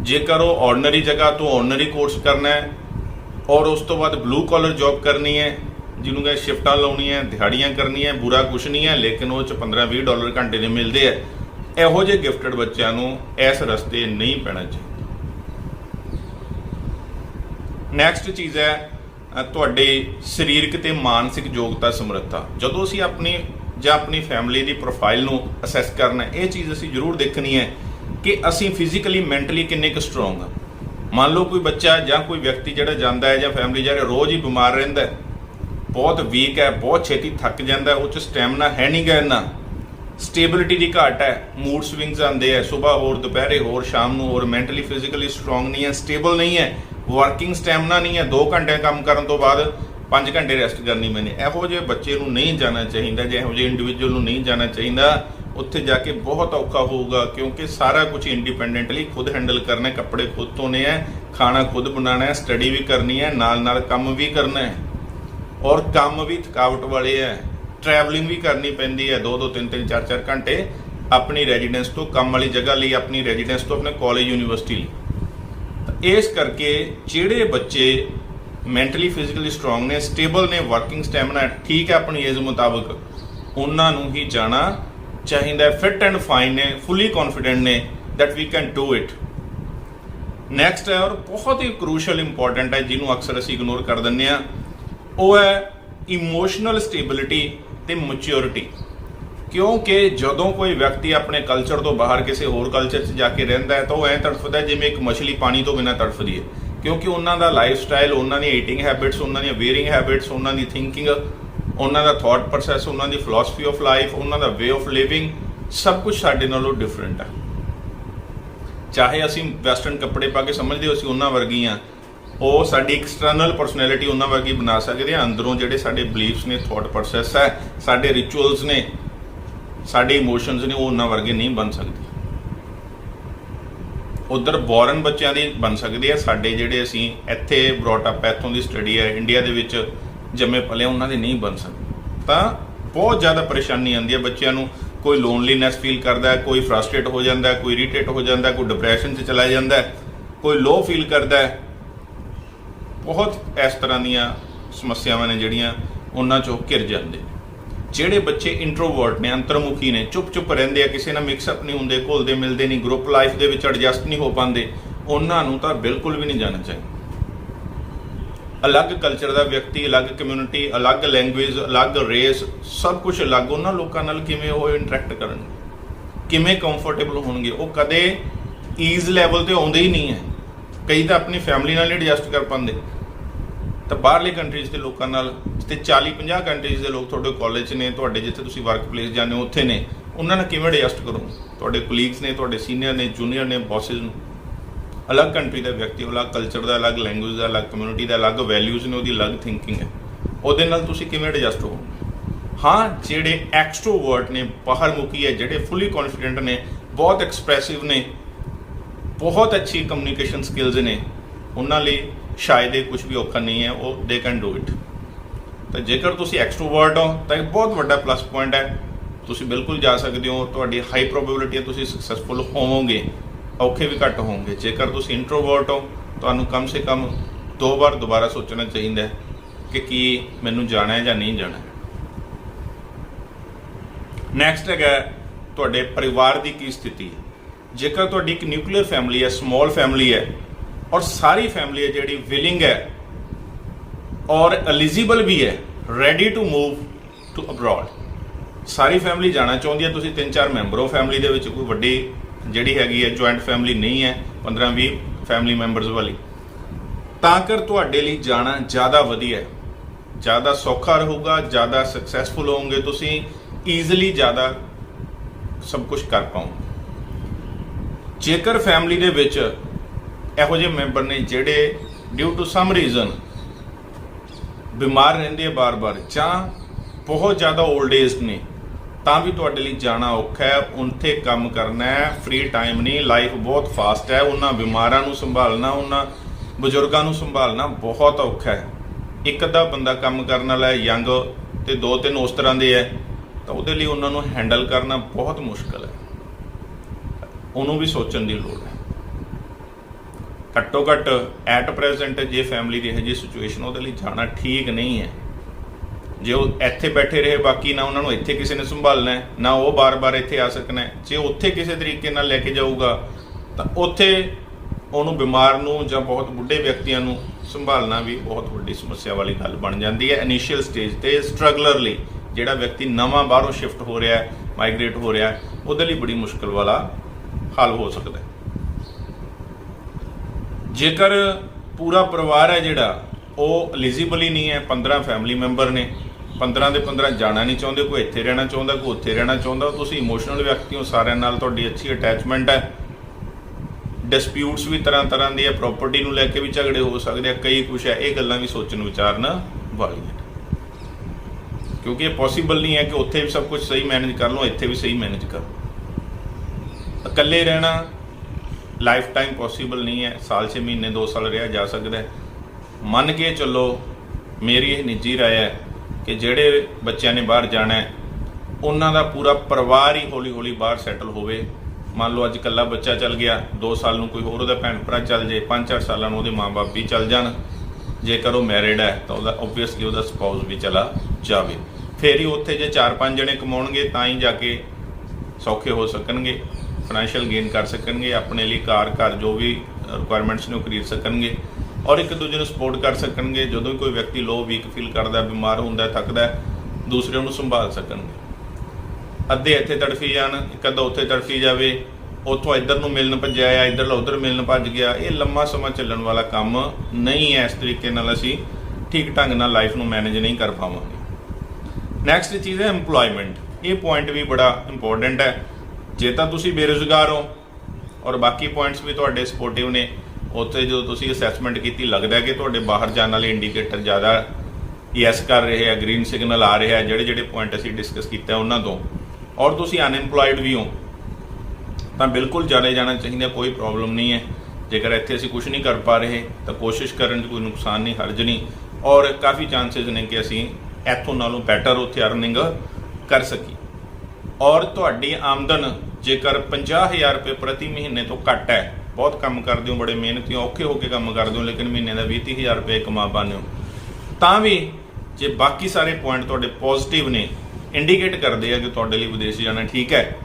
ਜੇਕਰ ਉਹ ਆਰਡੀਨਰੀ ਜਗ੍ਹਾ ਤੋਂ ਆਰਡੀਨਰੀ ਕੋਰਸ ਕਰਨਾ ਹੈ ਔਰ ਉਸ ਤੋਂ ਬਾਅਦ ਬਲੂ ਕਾਲਰ ਜੌਬ ਕਰਨੀ ਹੈ, ਜਿਹਨੂੰ ਕਿ ਸ਼ਿਫਟਾਂ ਲਾਉਣੀਆਂ, ਦਿਹਾੜੀਆਂ ਕਰਨੀਆਂ, ਬੁਰਾ ਕੁਛ ਨਹੀਂ ਹੈ, ਲੇਕਿਨ ਉਹ ਚ 15-20 ਡਾਲਰ ਘੰਟੇ ਦੇ ਮਿਲਦੇ ਆ ਇਹੋ ਜਿਹੇ ਗਿਫਟਡ ਬੱਚਿਆਂ ਨੂੰ ਇਸ ਰਸਤੇ ਨਹੀਂ ਪੈਣਾ ਚਾਹੀਦਾ। ਨੈਕਸਟ ਚੀਜ਼ ਹੈ ਤੁਹਾਡੇ ਸਰੀਰਕ ਤੇ ਮਾਨਸਿਕ ਯੋਗਤਾ ਸਮਰੱਥਾ। ਜਦੋਂ ਅਸੀਂ ਆਪਣੀ, ਜਾਂ ਆਪਣੀ ਫੈਮਿਲੀ ਦੀ ਪ੍ਰੋਫਾਈਲ ਨੂੰ ਅਸੈਸ ਕਰਨਾ ਇਹ ਚੀਜ਼ ਅਸੀਂ ਜ਼ਰੂਰ ਦੇਖਣੀ ਹੈ ਕਿ ਅਸੀਂ ਫਿਜ਼ੀਕਲੀ ਮੈਂਟਲੀ ਕਿੰਨੇ ਕੁ ਸਟਰੋਂਗ ਆ ਮੰਨ ਲਓ ਕੋਈ ਬੱਚਾ ਜਾਂ ਕੋਈ ਵਿਅਕਤੀ ਜਿਹੜਾ ਜਾਂਦਾ ਹੈ ਜਾਂ ਫੈਮਿਲੀ ਜਿਹੜਾ ਰੋਜ਼ ਹੀ ਬਿਮਾਰ ਰਹਿੰਦਾ ਹੈ, ਬਹੁਤ ਵੀਕ ਹੈ, ਬਹੁਤ ਛੇਤੀ ਥੱਕ ਜਾਂਦਾ ਉਹ ਚ ਸਟੈਮਿਨਾ ਹੈ ਨਹੀਂ ਗਾ ਇੰਨਾ। ਸਟੇਬਿਲਿਟੀ ਦੀ ਘਾਟ ਹੈ ਮੂਡ ਸਵਿੰਗਸ ਆਉਂਦੇ ਆ ਸਵੇਰ ਹੋਰ, ਦੁਪਹਿਰੇ ਹੋਰ, ਸ਼ਾਮ ਨੂੰ ਹੋਰ ਮੈਂਟਲੀ ਫਿਜ਼ੀਕਲੀ ਸਟਰੋਂਗ ਨਹੀਂ ਹੈ ਸਟੇਬਲ ਨਹੀਂ ਹੈ। ਵਰਕਿੰਗ ਸਟੈਮਨਾ ਨਹੀਂ ਹੈ 2 ਘੰਟੇ ਕੰਮ ਕਰਨ ਤੋਂ ਬਾਅਦ 5 ਘੰਟੇ ਰੈਸਟ ਕਰਨੀ ਮੈਨੇ ਇਹੋ ਜਿਹੇ ਬੱਚੇ ਨੂੰ ਨਹੀਂ ਜਾਣਾ ਚਾਹੀਦਾ, ਜੇ ਇਹੋ ਜਿਹੇ ਇੰਡੀਵਿਜੂਅਲ ਨੂੰ ਨਹੀਂ ਜਾਣਾ ਚਾਹੀਦਾ, ਉੱਥੇ ਜਾ ਕੇ ਬਹੁਤ ਔਖਾ ਹੋਊਗਾ, ਕਿਉਂਕਿ ਸਾਰਾ ਕੁਝ ਇੰਡੀਪੈਂਡੈਂਟਲੀ ਖੁਦ ਹੈਂਡਲ ਕਰਨਾ ਹੈ, ਕੱਪੜੇ ਖੁਦ ਧੋਣੇ ਹੈ, ਖਾਣਾ ਖੁਦ ਬਣਾਉਣਾ ਹੈ ਸਟੱਡੀ ਵੀ ਕਰਨੀ ਹੈ ਨਾਲ ਨਾਲ ਕੰਮ ਵੀ ਕਰਨਾ ਹੈ। ਔਰ ਕੰਮ ਵੀ ਥਕਾਵਟ ਵਾਲੇ ਹੈ। ਟਰੈਵਲਿੰਗ ਵੀ ਕਰਨੀ ਪੈਂਦੀ ਹੈ 2 2 3 3 4 4 ਘੰਟੇ ਆਪਣੀ ਰੈਜ਼ੀਡੈਂਸ ਤੋਂ ਕੰਮ ਵਾਲੀ ਜਗ੍ਹਾ ਲਈ, ਆਪਣੀ ਰੈਜ਼ੀਡੈਂਸ ਤੋਂ ਆਪਣੇ ਕਾਲਜ ਯੂਨੀਵਰਸਿਟੀ ਲਈ। ਇਸ ਕਰਕੇ ਜਿਹੜੇ ਬੱਚੇ ਮੈਂਟਲੀ ਫਿਜ਼ੀਕਲੀ ਸਟਰੋਂਗ ਨੇ ਸਟੇਬਲ ਨੇ ਵਰਕਿੰਗ ਸਟੈਮਿਨਾ ਠੀਕ ਹੈ ਆਪਣੀ ਏਜ ਮੁਤਾਬਕ, ਉਹਨਾਂ ਨੂੰ ਹੀ ਜਾਣਾ ਚਾਹੀਦਾ ਫਿਟ ਐਂਡ ਫਾਈਨ ਨੇ ਫੁੱਲੀ ਕੌਨਫੀਡੈਂਟ ਨੇ, that we can do it next ਹੈ, ਔਰ ਬਹੁਤ ਹੀ ਕ੍ਰੂਸ਼ੀਅਲ ਇੰਪੋਰਟੈਂਟ ਹੈ, ਜਿਹਨੂੰ ਅਕਸਰ ਅਸੀਂ ਇਗਨੋਰ ਕਰ ਦਿੰਦੇ ਆ ਉਹ ਹੈ ਇਮੋਸ਼ਨਲ ਸਟੇਬਿਲਿਟੀ ਤੇ ਮੈਚੁਰਿਟੀ ਕਿਉਂਕਿ ਜਦੋਂ ਕੋਈ ਵਿਅਕਤੀ ਆਪਣੇ ਕਲਚਰ ਤੋਂ ਬਾਹਰ ਕਿਸੇ ਹੋਰ ਕਲਚਰ 'ਚ ਜਾ ਕੇ ਰਹਿੰਦਾ ਹੈ ਤਾਂ ਉਹ ਐਂ ਤੜਫਦਾ ਜਿਵੇਂ ਇੱਕ ਮਛਲੀ ਪਾਣੀ ਤੋਂ ਬਿਨਾਂ ਤੜਫਦੀ ਹੈ। ਕਿਉਂਕਿ ਉਹਨਾਂ ਦਾ ਲਾਈਫ ਸਟਾਈਲ ਉਹਨਾਂ ਦੀ ਈਟਿੰਗ ਹੈਬਿਟਸ ਉਹਨਾਂ ਦੀਆਂ ਵੇਅਰਿੰਗ ਹੈਬਿਟਸ ਉਹਨਾਂ ਦੀ ਥਿੰਕਿੰਗ ਉਹਨਾਂ ਦਾ ਥਾਟ ਪ੍ਰੋਸੈਸ ਉਹਨਾਂ ਦੀ ਫਿਲਾਸਫੀ ਆਫ ਲਾਈਫ ਉਹਨਾਂ ਦਾ ਵੇ ਆਫ ਲਿਵਿੰਗ ਸਭ ਕੁਝ ਸਾਡੇ ਨਾਲੋਂ ਡਿਫਰੈਂਟ ਹੈ ਚਾਹੇ ਅਸੀਂ ਵੈਸਟਰਨ ਕੱਪੜੇ ਪਾ ਕੇ ਸਮਝਦੇ ਹੋ ਅਸੀਂ ਉਹਨਾਂ ਵਰਗੀ ਆ ਉਹ ਸਾਡੀ ਐਕਸਟਰਨਲ ਪਰਸਨੈਲਿਟੀ ਉਹਨਾਂ ਵਰਗੀ ਬਣਾ ਸਕਦੇ ਆ। ਅੰਦਰੋਂ ਜਿਹੜੇ ਸਾਡੇ ਬਲੀਫਸ ਨੇ ਥਾਟ ਪ੍ਰੋਸੈਸ ਹੈ, ਸਾਡੇ ਰਿਚੁਅਲਸ ਨੇ ਸਾਡੇ ਇਮੋਸ਼ਨਸ ਨੇ ਉਹ ਉਹਨਾਂ ਵਰਗੇ ਨਹੀਂ ਬਣ ਸਕਦੇ। ਉਧਰ ਬੋਰਨ ਬੱਚਿਆਂ ਦੀ ਬਣ ਸਕਦੇ ਆ ਸਾਡੇ ਜਿਹੜੇ ਅਸੀਂ ਇੱਥੇ ਬ੍ਰੌਟ ਅਪ ਇੱਥੋਂ ਦੀ ਸਟੱਡੀ ਹੈ ਇੰਡੀਆ ਦੇ ਵਿੱਚ ਜੰਮੇ ਪਲੇ ਉਹਨਾਂ ਦੇ ਨਹੀਂ ਬਣ ਸਕਦੇ। ਤਾਂ ਬਹੁਤ ਜ਼ਿਆਦਾ ਪਰੇਸ਼ਾਨੀ ਆਉਂਦੀ ਹੈ ਬੱਚਿਆਂ ਨੂੰ। ਕੋਈ ਲੋਨਲੀਨੈਸ ਫੀਲ ਕਰਦਾ ਕੋਈ ਫਰਸਟ੍ਰੇਟ ਹੋ ਜਾਂਦਾ ਕੋਈ ਇਰੀਟੇਟ ਹੋ ਜਾਂਦਾ ਕੋਈ ਡਿਪਰੈਸ਼ਨ 'ਚ ਚਲਾ ਜਾਂਦਾ ਕੋਈ ਲੋ ਫੀਲ ਕਰਦਾ ਹੈ। ਬਹੁਤ ਇਸ ਤਰ੍ਹਾਂ ਦੀਆਂ ਸਮੱਸਿਆਵਾਂ ਨੇ ਜਿਹੜੀਆਂ ਉਹਨਾਂ 'ਚੋਂ ਘਿਰ ਜਾਂਦੇ ਜਿਹੜੇ ਬੱਚੇ ਇੰਟਰੋਵਰਟ ਨੇ, ਅੰਤਰਮੁਖੀ ਨੇ ਚੁੱਪ-ਚੁੱਪ ਰਹਿੰਦੇ ਆ, ਕਿਸੇ ਨਾਲ ਮਿਕਸ ਅਪ ਨਹੀਂ ਹੁੰਦੇ, ਘੁਲਦੇ ਮਿਲਦੇ ਨਹੀਂ ਗਰੁੱਪ ਲਾਈਫ ਦੇ ਵਿੱਚ ਐਡਜਸਟ ਨਹੀਂ ਹੋ ਪਾਉਂਦੇ, ਉਹਨਾਂ ਨੂੰ ਤਾਂ ਬਿਲਕੁਲ ਵੀ ਨਹੀਂ ਜਾਣਾ ਚਾਹੀਦਾ। ਅਲੱਗ ਕਲਚਰ ਦਾ ਵਿਅਕਤੀ, ਅਲੱਗ ਕਮਿਊਨਿਟੀ ਅਲੱਗ ਲੈਂਗੁਏਜ ਅਲੱਗ ਰੇਸ ਸਭ ਕੁਝ ਅਲੱਗ, ਉਹਨਾਂ ਲੋਕਾਂ ਨਾਲ ਕਿਵੇਂ ਉਹ ਇੰਟਰੈਕਟ ਕਰਨਗੇ? ਕਿਵੇਂ ਕੰਫਰਟੇਬਲ ਹੋਣਗੇ? ਉਹ ਕਦੇ ਈਜ਼ ਲੈਵਲ ਤੇ ਆਉਂਦੇ ਹੀ ਨਹੀਂ ਹੈ। ਕਈ ਤਾਂ ਆਪਣੀ ਫੈਮਿਲੀ ਨਾਲ ਨਹੀਂ ਐਡਜਸਟ ਕਰ ਪਾਉਂਦੇ। ਤਾਂ ਬਾਹਰਲੇ ਕੰਟਰੀਜ਼ ਦੇ ਲੋਕਾਂ ਨਾਲ ਤੇ 40 50 ਕੰਟਰੀਜ਼ ਦੇ ਲੋਕ ਤੁਹਾਡੇ ਕਾਲਜ 'ਚ ਨੇ, ਤੁਹਾਡੇ ਜਿੱਥੇ ਤੁਸੀਂ ਵਰਕ ਪਲੇਸ ਜਾਂਦੇ ਹੋ, ਉੱਥੇ ਨੇ, ਉਹਨਾਂ ਨਾਲ ਕਿਵੇਂ ਐਡਜਸਟ ਕਰੋ? ਤੁਹਾਡੇ ਕੋਲੀਗਸ ਨੇ, ਤੁਹਾਡੇ ਸੀਨੀਅਰ ਨੇ ਜੂਨੀਅਰ ਨੇ ਬੌਸਸ ਨੂੰ? ਅਲੱਗ ਕੰਟਰੀ ਦਾ ਵਿਅਕਤੀ, ਅਲੱਗ ਕਲਚਰ ਦਾ, ਅਲੱਗ ਲੈਂਗੁਏਜ ਦਾ, ਅਲੱਗ ਕਮਿਊਨਿਟੀ ਦਾ, ਅਲੱਗ ਵੈਲਿਊਜ਼ ਨੇ, ਉਹਦੀ ਅਲੱਗ ਥਿੰਕਿੰਗ ਹੈ। ਉਹਦੇ ਨਾਲ ਤੁਸੀਂ ਕਿਵੇਂ ਐਡਜਸਟ ਹੋ? ਹਾਂ, ਜਿਹੜੇ ਐਕਸਟ੍ਰੋਵਰਟ ਨੇ ਬਾਹਰ ਮੁਖੀ ਹੈ, ਜਿਹੜੇ ਫੁੱਲੀ ਕੌਨਫੀਡੈਂਟ ਨੇ, ਬਹੁਤ ਐਕਸਪ੍ਰੈਸਿਵ ਨੇ, ਬਹੁਤ ਅੱਛੀ ਕਮਿਊਨੀਕੇਸ਼ਨ ਸਕਿੱਲਸ ਨੇ, ਉਹਨਾਂ ਲਈ ਸ਼ਾਇਦ ਇਹ ਕੁਝ ਵੀ ਔਖਾ ਨਹੀਂ ਹੈ, ਉਹ ਦੇ ਕੈਨ ਡੂ ਇਟ ਤਾਂ ਜੇਕਰ ਤੁਸੀਂ ਐਕਸਟ੍ਰੋਵਰਟ ਹੋ, ਤਾਂ ਇਹ ਬਹੁਤ ਵੱਡਾ ਪਲੱਸ ਪੁਆਇੰਟ ਹੈ। ਤੁਸੀਂ ਬਿਲਕੁਲ ਜਾ ਸਕਦੇ ਹੋ, ਤੁਹਾਡੀ ਹਾਈ ਪ੍ਰੋਬੇਬਿਲਿਟੀ ਹੈ ਤੁਸੀਂ ਸਕਸੈਸਫੁਲ ਹੋਵੋਗੇ, ਔਖੇ ਵੀ ਘੱਟ ਹੋਵੋਗੇ। ਜੇਕਰ ਤੁਸੀਂ ਇੰਟਰੋਵਰਟ ਹੋ, ਤੁਹਾਨੂੰ ਕਮ ਸੇ ਕਮ ਦੋ ਵਾਰ ਦੁਬਾਰਾ ਸੋਚਣਾ ਚਾਹੀਦਾ ਹੈ ਕਿ ਕੀ ਮੈਨੂੰ ਜਾਣਾ ਹੈ ਜਾਂ ਨਹੀਂ ਜਾਣਾ ਨੈਕਸਟ ਹੈਗਾ ਤੁਹਾਡੇ ਪਰਿਵਾਰ ਦੀ ਕੀ ਸਥਿਤੀ ਹੈ। ਜੇਕਰ ਤੁਹਾਡੀ ਇੱਕ ਨਿਊਕਲੀਅਰ ਫੈਮਿਲੀ ਹੈ ਸਮਾਲ ਫੈਮਿਲੀ ਹੈ ਔਰ ਸਾਰੀ ਫੈਮਿਲੀ ਹੈ ਜਿਹੜੀ ਵਿਲਿੰਗ ਹੈ ਔਰ ਐਲੀਜੀਬਲ ਵੀ ਹੈ ready to move to abroad sorry family ਜਾਣਾ ਚਾਹੁੰਦੀ ਹੈ, ਤੁਸੀਂ ਤਿੰਨ ਚਾਰ ਮੈਂਬਰ ਹੋ ਫੈਮਿਲੀ ਦੇ ਵਿੱਚ, ਕੋਈ ਵੱਡੀ ਜਿਹੜੀ ਹੈਗੀ ਹੈ ਜੁਆਇੰਟ ਫੈਮਿਲੀ ਨਹੀਂ ਹੈ 15 20 ਫੈਮਿਲੀ ਮੈਂਬਰਸ ਵਾਲੀ। ਤਾਂ ਕਰ ਤੁਹਾਡੇ ਲਈ ਜਾਣਾ ਜ਼ਿਆਦਾ ਵਧੀਆ ਹੈ। ਜ਼ਿਆਦਾ ਸੌਖਾ ਰਹੂਗਾ, ਜ਼ਿਆਦਾ ਸਕਸੈਸਫੁਲ ਹੋਵੋਗੇ ਤੁਸੀਂ ਈਜ਼ੀਲੀ ਜ਼ਿਆਦਾ ਸਭ ਕੁਝ ਕਰ ਪਾਓਗੇ। ਜੇਕਰ ਫੈਮਿਲੀ ਦੇ ਵਿੱਚ ਇਹੋ ਜਿਹੇ ਮੈਂਬਰ ਨੇ ਜਿਹੜੇ ਡਿਊ ਟੂ ਸਮ ਰੀਜ਼ਨ ਬਿਮਾਰ ਰਹਿੰਦੇ ਆ ਬਾਰ-ਬਾਰ, ਜਾਂ ਬਹੁਤ ਜ਼ਿਆਦਾ 올ਡ ਏਜ ਨੇ, ਤਾਂ ਵੀ ਤੁਹਾਡੇ ਲਈ ਜਾਣਾ ਔਖਾ ਹੈ, ਉੱਥੇ ਕੰਮ ਕਰਨਾ ਹੈ ਫ੍ਰੀ ਟਾਈਮ ਨਹੀਂ ਲਾਈਫ ਬਹੁਤ ਫਾਸਟ ਹੈ, ਉਹਨਾਂ ਬਿਮਾਰਾਂ ਨੂੰ ਸੰਭਾਲਣਾ, ਉਹਨਾਂ ਬਜ਼ੁਰਗਾਂ ਨੂੰ ਸੰਭਾਲਣਾ ਬਹੁਤ ਔਖਾ ਹੈ। ਇੱਕ ਅੱਧਾ ਬੰਦਾ ਕੰਮ ਕਰਨ ਵਾਲਾ ਹੈ ਯੰਗ ਤੇ ਦੋ ਤਿੰਨ ਉਸ ਤਰ੍ਹਾਂ ਦੇ ਹੈ, ਤਾਂ ਉਹਦੇ ਲਈ ਉਹਨਾਂ ਨੂੰ ਹੈਂਡਲ ਕਰਨਾ ਬਹੁਤ ਮੁਸ਼ਕਲ ਹੈ। ਉਹਨੂੰ ਵੀ ਸੋਚਣ ਦੀ ਲੋੜ ਹੈ। ਘੱਟੋ ਘੱਟ ਐਟ ਪ੍ਰੈਜ਼ੈਂਟ ਜੇ ਫੈਮਿਲੀ ਦੀ ਇਹ ਜਿਹੀ ਸਿਚੁਏਸ਼ਨ ਉਹਦੇ ਲਈ ਜਾਣਾ ਠੀਕ ਨਹੀਂ ਹੈ। ਜੇ ਉਹ ਇੱਥੇ ਬੈਠੇ ਰਹੇ, ਬਾਕੀ ਨਾ ਉਹਨਾਂ ਨੂੰ ਇੱਥੇ ਕਿਸੇ ਨੇ ਸੰਭਾਲਣਾ ਹੈ, ਨਾ ਉਹ ਬਾਰ-ਬਾਰ ਇੱਥੇ ਆ ਸਕਣਾ ਹੈ। ਜੇ ਉੱਥੇ ਕਿਸੇ ਤਰੀਕੇ ਨਾਲ ਲੈ ਕੇ ਜਾਊਗਾ, ਤਾਂ ਉੱਥੇ ਉਹਨੂੰ ਬਿਮਾਰ ਨੂੰ ਜਾਂ ਬਹੁਤ ਬੁੱਢੇ ਵਿਅਕਤੀਆਂ ਨੂੰ ਸੰਭਾਲਣਾ ਵੀ ਬਹੁਤ ਵੱਡੀ ਸਮੱਸਿਆ ਵਾਲੀ ਗੱਲ ਬਣ ਜਾਂਦੀ ਹੈ ਇਨੀਸ਼ੀਅਲ ਸਟੇਜ ਤੇ ਸਟਰਗਲਰ ਲਈ, ਜਿਹੜਾ ਵਿਅਕਤੀ ਨਵਾਂ ਬਾਹਰੋਂ ਸ਼ਿਫਟ ਹੋ ਰਿਹਾ ਹੈ ਮਾਈਗ੍ਰੇਟ ਹੋ ਰਿਹਾ ਹੈ, ਉਹਦੇ ਲਈ ਬੜੀ ਮੁਸ਼ਕਲ ਵਾਲਾ ਹੱਲ ਹੋ ਸਕਦਾ ਹੈ। ਜੇਕਰ ਪੂਰਾ ਪਰਿਵਾਰ ਹੈ ਜਿਹੜਾ, ਉਹ ਐਲੀਜੀਬਲ ਹੀ ਨਹੀਂ ਹੈ 15 ਫੈਮਿਲੀ ਮੈਂਬਰ ਨੇ 15 ਦੇ 15 ਜਾਣਾ ਨਹੀਂ ਚਾਹੁੰਦੇ, ਕੋਈ ਇੱਥੇ ਰਹਿਣਾ ਚਾਹੁੰਦਾ, ਕੋਈ ਉੱਥੇ ਰਹਿਣਾ ਚਾਹੁੰਦਾ, ਤੁਸੀਂ ਇਮੋਸ਼ਨਲ ਵਿਅਕਤੀ ਹੋ, ਸਾਰਿਆਂ ਨਾਲ ਤੁਹਾਡੀ ਅੱਛੀ ਅਟੈਚਮੈਂਟ ਹੈ। ਡਿਸਪਿਊਟਸ ਵੀ ਤਰ੍ਹਾਂ ਤਰ੍ਹਾਂ ਦੀ ਹੈ ਪ੍ਰਾਪਰਟੀ ਨੂੰ ਲੈ ਕੇ ਵੀ ਝਗੜੇ ਹੋ ਸਕਦੇ ਆ, ਕਈ ਕੁਛ ਹੈ, ਇਹ ਗੱਲਾਂ ਵੀ ਸੋਚਣ ਵਿਚਾਰਨ ਵਾਲੀਆਂ ਕਿਉਂਕਿ ਇਹ ਪੋਸੀਬਲ ਨਹੀਂ ਹੈ ਕਿ ਉੱਥੇ ਵੀ ਸਭ ਕੁਝ ਸਹੀ ਮੈਨੇਜ ਕਰ ਲਓ, ਇੱਥੇ ਵੀ ਸਹੀ ਮੈਨੇਜ ਕਰੋ ਇਕੱਲੇ ਰਹਿਣਾ ਲਾਈਫ ਟਾਈਮ ਪੋਸੀਬਲ ਨਹੀਂ ਹੈ, ਸਾਲ 6 ਮਹੀਨੇ 2 ਸਾਲ ਰਿਹਾ ਜਾ ਸਕਦਾ ਹੈ। ਮੰਨ ਕੇ ਚੱਲੋ, ਮੇਰੀ ਇਹ ਨਿੱਜੀ ਰਾਏ ਹੈ ਕਿ ਜਿਹੜੇ ਬੱਚਿਆਂ ਨੇ ਬਾਹਰ ਜਾਣਾ ਹੈ, ਉਹਨਾਂ ਦਾ ਪੂਰਾ ਪਰਿਵਾਰ ਹੀ ਹੌਲੀ ਹੌਲੀ ਬਾਹਰ ਸੈਟਲ ਹੋਵੇ। ਮੰਨ ਲਓ, ਅੱਜ ਇਕੱਲਾ ਬੱਚਾ ਚੱਲ ਗਿਆ 2 ਸਾਲ ਨੂੰ ਕੋਈ ਹੋਰ ਉਹਦਾ ਭੈਣ ਭਰਾ ਚੱਲ ਜੇ 5-4 ਸਾਲਾਂ ਨੂੰ ਉਹਦੇ ਮਾਂ-ਬਾਪ ਵੀ ਚੱਲ ਜਾਣ। ਜੇਕਰ ਉਹ ਮੈਰਿਡ ਹੈ, ਤਾਂ ਉਹਦਾ ਆਬਵੀਅਸਲੀ ਉਹਦਾ ਸਪਾਊਸ ਵੀ ਚਲਾ ਜਾਵੇ। ਫੇਰ ਹੀ ਉੱਥੇ ਜੇ 4-5 ਜਣੇ ਕਮਾਉਣਗੇ, ਤਾਂ ਹੀ ਜਾ ਕੇ ਸੌਖੇ ਹੋ ਸਕਣਗੇ। ਫਾਈਨੈਂਸ਼ੀਅਲ ਗੇਨ ਕਰ ਸਕਣਗੇ, ਆਪਣੇ ਲਈ ਕਾਰ, ਘਰ ਜੋ ਵੀ ਰਿਕੁਆਇਰਮੈਂਟਸ ਨੇ ਉਹ ਖਰੀਦ ਸਕਣਗੇ ਔਰ ਇੱਕ ਦੂਜੇ ਨੂੰ ਸਪੋਰਟ ਕਰ ਸਕਣਗੇ। ਜਦੋਂ ਵੀ ਕੋਈ ਵਿਅਕਤੀ ਲੋ ਵੀਕ ਫੀਲ ਕਰਦਾ, ਬਿਮਾਰ ਹੁੰਦਾ, ਥੱਕਦਾ ਦੂਸਰੇ ਨੂੰ ਸੰਭਾਲ ਸਕਣਗੇ। ਅੱਧੇ ਇੱਥੇ ਤੜਫੀ ਜਾਣ, ਇੱਕ ਅੱਧਾ ਉੱਥੇ ਤੜਫੀ ਜਾਵੇ, ਉੱਥੋਂ ਇੱਧਰ ਨੂੰ ਮਿਲਣ ਭੱਜਿਆ ਆ ਇੱਧਰਲਾ ਉੱਧਰ ਮਿਲਣ ਭੱਜ ਗਿਆ, ਇਹ ਲੰਮਾ ਸਮਾਂ ਚੱਲਣ ਵਾਲਾ ਕੰਮ ਨਹੀਂ ਹੈ। ਇਸ ਤਰੀਕੇ ਨਾਲ ਅਸੀਂ ਠੀਕ ਢੰਗ ਨਾਲ ਲਾਈਫ ਨੂੰ ਮੈਨੇਜ ਨਹੀਂ ਕਰ ਪਾਵਾਂਗੇ। ਨੈਕਸਟ ਚੀਜ਼ ਹੈ EMPLOYMENT ਇਹ ਪੁਆਇੰਟ ਵੀ ਬੜਾ ਇੰਪੋਰਟੈਂਟ ਹੈ। ਜੇ ਤਾਂ ਤੁਸੀਂ ਬੇਰੁਜ਼ਗਾਰ ਹੋ ਔਰ ਬਾਕੀ ਪੁਆਇੰਟਸ ਵੀ ਤੁਹਾਡੇ ਸਪੋਰਟਿਵ ਨੇ, ਉੱਥੇ ਜਦੋਂ ਤੁਸੀਂ ਅਸੈਸਮੈਂਟ ਕੀਤੀ, ਲੱਗਦਾ ਕਿ ਤੁਹਾਡੇ ਬਾਹਰ ਜਾਣ ਵਾਲੇ ਇੰਡੀਕੇਟਰ ਜ਼ਿਆਦਾ ਯੈਸ ਕਰ ਰਹੇ ਆ ਗ੍ਰੀਨ ਸਿਗਨਲ ਆ ਰਿਹਾ, ਜਿਹੜੇ ਜਿਹੜੇ ਪੁਆਇੰਟ ਅਸੀਂ ਡਿਸਕਸ ਕੀਤਾ ਉਹਨਾਂ ਤੋਂ। ਔਰ ਤੁਸੀਂ ਅਨਐਮਪਲੋਇਡ ਵੀ ਹੋ, ਤਾਂ ਬਿਲਕੁਲ ਜਾਣੇ ਜਾਣਾ ਚਾਹੀਦਾ, ਕੋਈ ਪ੍ਰੋਬਲਮ ਨਹੀਂ ਹੈ। ਜੇਕਰ ਇੱਥੇ ਅਸੀਂ ਕੁਝ ਨਹੀਂ ਕਰ ਪਾ ਰਹੇ, ਤਾਂ ਕੋਸ਼ਿਸ਼ ਕਰਨ 'ਚ ਕੋਈ ਨੁਕਸਾਨ ਨਹੀਂ, ਹਰਜ ਨਹੀਂ। ਔਰ ਕਾਫੀ ਚਾਂਸਸ ਨੇ ਕਿ ਅਸੀਂ ਇੱਥੋਂ ਨਾਲੋਂ ਬੈਟਰ ਉੱਥੇ ਅਰਨਿੰਗ ਕਰ ਸਕੀ ਔਰ ਤੁਹਾਡੀ ਆਮਦਨ ਜੇਕਰ 50000 ਰੁਪਏ ਪ੍ਰਤੀ ਮਹੀਨੇ ਤੋਂ ਘੱਟ ਹੈ, ਬਹੁਤ ਕੰਮ ਕਰਦੇ ਹੋ, ਬੜੇ ਮਿਹਨਤੀ ਹੋ, ਔਖੇ ਹੋ ਕੇ ਕੰਮ ਕਰਦੇ ਹੋ, ਲੇਕਿਨ ਮਹੀਨੇ ਦਾ 20-30000 ਰੁਪਏ ਕਮਾ ਪਾਉਂਦੇ ਹੋ। ਤਾਂ ਵੀ ਜੇ ਬਾਕੀ ਸਾਰੇ ਪੁਆਇੰਟ ਤੁਹਾਡੇ ਪੋਜ਼ਿਟਿਵ ਨੇ ਇੰਡੀਕੇਟ ਕਰਦੇ ਆ ਕਿ ਤੁਹਾਡੇ ਲਈ ਵਿਦੇਸ਼ ਜਾਣਾ ਠੀਕ ਹੈ,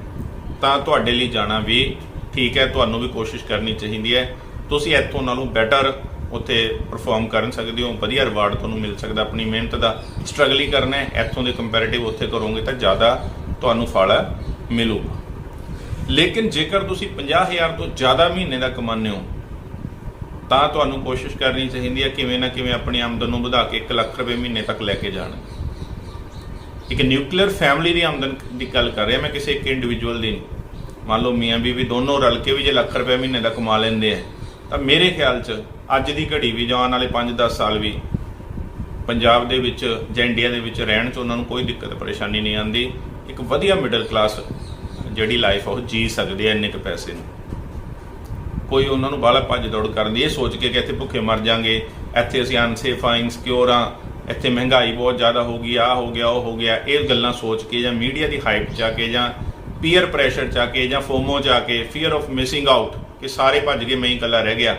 ਤਾਂ ਤੁਹਾਡੇ ਲਈ ਜਾਣਾ ਵੀ ਠੀਕ ਹੈ, ਤੁਹਾਨੂੰ ਵੀ ਕੋਸ਼ਿਸ਼ ਕਰਨੀ ਚਾਹੀਦੀ ਹੈ। ਤੁਸੀਂ ਇੱਥੋਂ ਨਾਲੋਂ ਬੈਟਰ ਉੱਥੇ ਪਰਫਾਰਮ ਕਰ ਸਕਦੇ ਹੋ, ਵਧੀਆ ਰਿਵਾਰਡ ਤੁਹਾਨੂੰ ਮਿਲ ਸਕਦਾ, ਆਪਣੀ ਮਿਹਨਤ ਦਾ ਸਟਰਗਲ ਹੀ ਕਰਨਾ ਹੈ, ਇੱਥੋਂ ਦੇ ਕੰਪੈਰੀਟਿਵ ਉੱਥੇ ਕਰੋਗੇ ਤਾਂ ਜ਼ਿਆਦਾ ਤੁਹਾਨੂੰ ਫਲ ਮਿਲੂਗਾ। ਲੇਕਿਨ ਜੇਕਰ ਤੁਸੀਂ 50000 ਤੋਂ ਜ਼ਿਆਦਾ ਮਹੀਨੇ ਦਾ ਕਮਾਉਂਦੇ ਹੋ, ਤਾਂ ਤੁਹਾਨੂੰ ਕੋਸ਼ਿਸ਼ ਕਰਨੀ ਚਾਹੀਦੀ ਹੈ ਕਿਵੇਂ ਨਾ ਕਿਵੇਂ ਆਪਣੀ ਆਮਦਨ ਨੂੰ ਵਧਾ ਕੇ 1 ਲੱਖ ਰੁਪਏ ਮਹੀਨੇ ਤੱਕ ਲੈ ਕੇ ਜਾਣਾ। ਇੱਕ ਨਿਊਕਲੀਅਰ ਫੈਮਿਲੀ ਦੀ ਆਮਦਨ ਦੀ ਗੱਲ ਕਰ ਰਿਹਾ ਮੈਂ ਕਿਸੇ ਇੱਕ ਇੰਡੀਵਿਜੂਅਲ ਦੀ ਨਹੀਂ। ਮੰਨ ਲਓ ਮੀਆਂ ਬੀਵੀ ਦੋਨੋਂ ਰਲ ਕੇ ਵੀ ਜੇ ਲੱਖ ਰੁਪਏ ਮਹੀਨੇ ਦਾ ਕਮਾ ਲੈਂਦੇ ਆ, ਤਾਂ ਮੇਰੇ ਖਿਆਲ 'ਚ ਅੱਜ ਦੀ ਘੜੀ ਵੀ ਜਾਣ ਵਾਲੇ 5-10 ਸਾਲ ਵੀ ਪੰਜਾਬ ਦੇ ਵਿੱਚ ਜਾਂ ਇੰਡੀਆ ਦੇ ਵਿੱਚ ਰਹਿਣ 'ਚ ਉਹਨਾਂ ਨੂੰ ਕੋਈ ਦਿੱਕਤ, ਪਰੇਸ਼ਾਨੀ ਨਹੀਂ ਆਉਂਦੀ। ਇੱਕ ਵਧੀਆ ਮਿਡਲ ਕਲਾਸ ਜਿਹੜੀ ਲਾਈਫ ਉਹ ਜੀ ਸਕਦੇ ਆ ਇੰਨੇ ਕੁ ਪੈਸੇ ਨੂੰ। ਕੋਈ ਉਹਨਾਂ ਨੂੰ ਬਾਹਲਾ ਭੱਜ ਦੌੜ ਕਰਨ ਦੀ, ਇਹ ਸੋਚ ਕੇ ਕਿ ਇੱਥੇ ਭੁੱਖੇ ਮਰ ਜਾਾਂਗੇ, ਇੱਥੇ ਅਸੀਂ ਅਨਸੇਫ ਆ ਇਨਸਿਕਿਉਰ ਆ, ਇੱਥੇ ਮਹਿੰਗਾਈ ਬਹੁਤ ਜ਼ਿਆਦਾ ਹੋ ਗਈ, ਆ ਹੋ ਗਿਆ, ਉਹ ਹੋ ਗਿਆ, ਇਹ ਗੱਲਾਂ ਸੋਚ ਕੇ ਜਾਂ ਮੀਡੀਆ ਦੀ ਹਾਈਪ ਚ ਆ ਕੇ ਜਾਂ ਪੀਅਰ ਪ੍ਰੈਸ਼ਰ ਚ ਆ ਕੇ ਜਾਂ ਫੋਮੋ ਚ ਆ ਕੇ ਫੀਅਰ ਆਫ ਮਿਸਿੰਗ ਆਊਟ ਕਿ ਸਾਰੇ ਭੱਜ ਗਏ ਮੈਂ ਹੀ ਇਕੱਲਾ ਰਹਿ ਗਿਆ,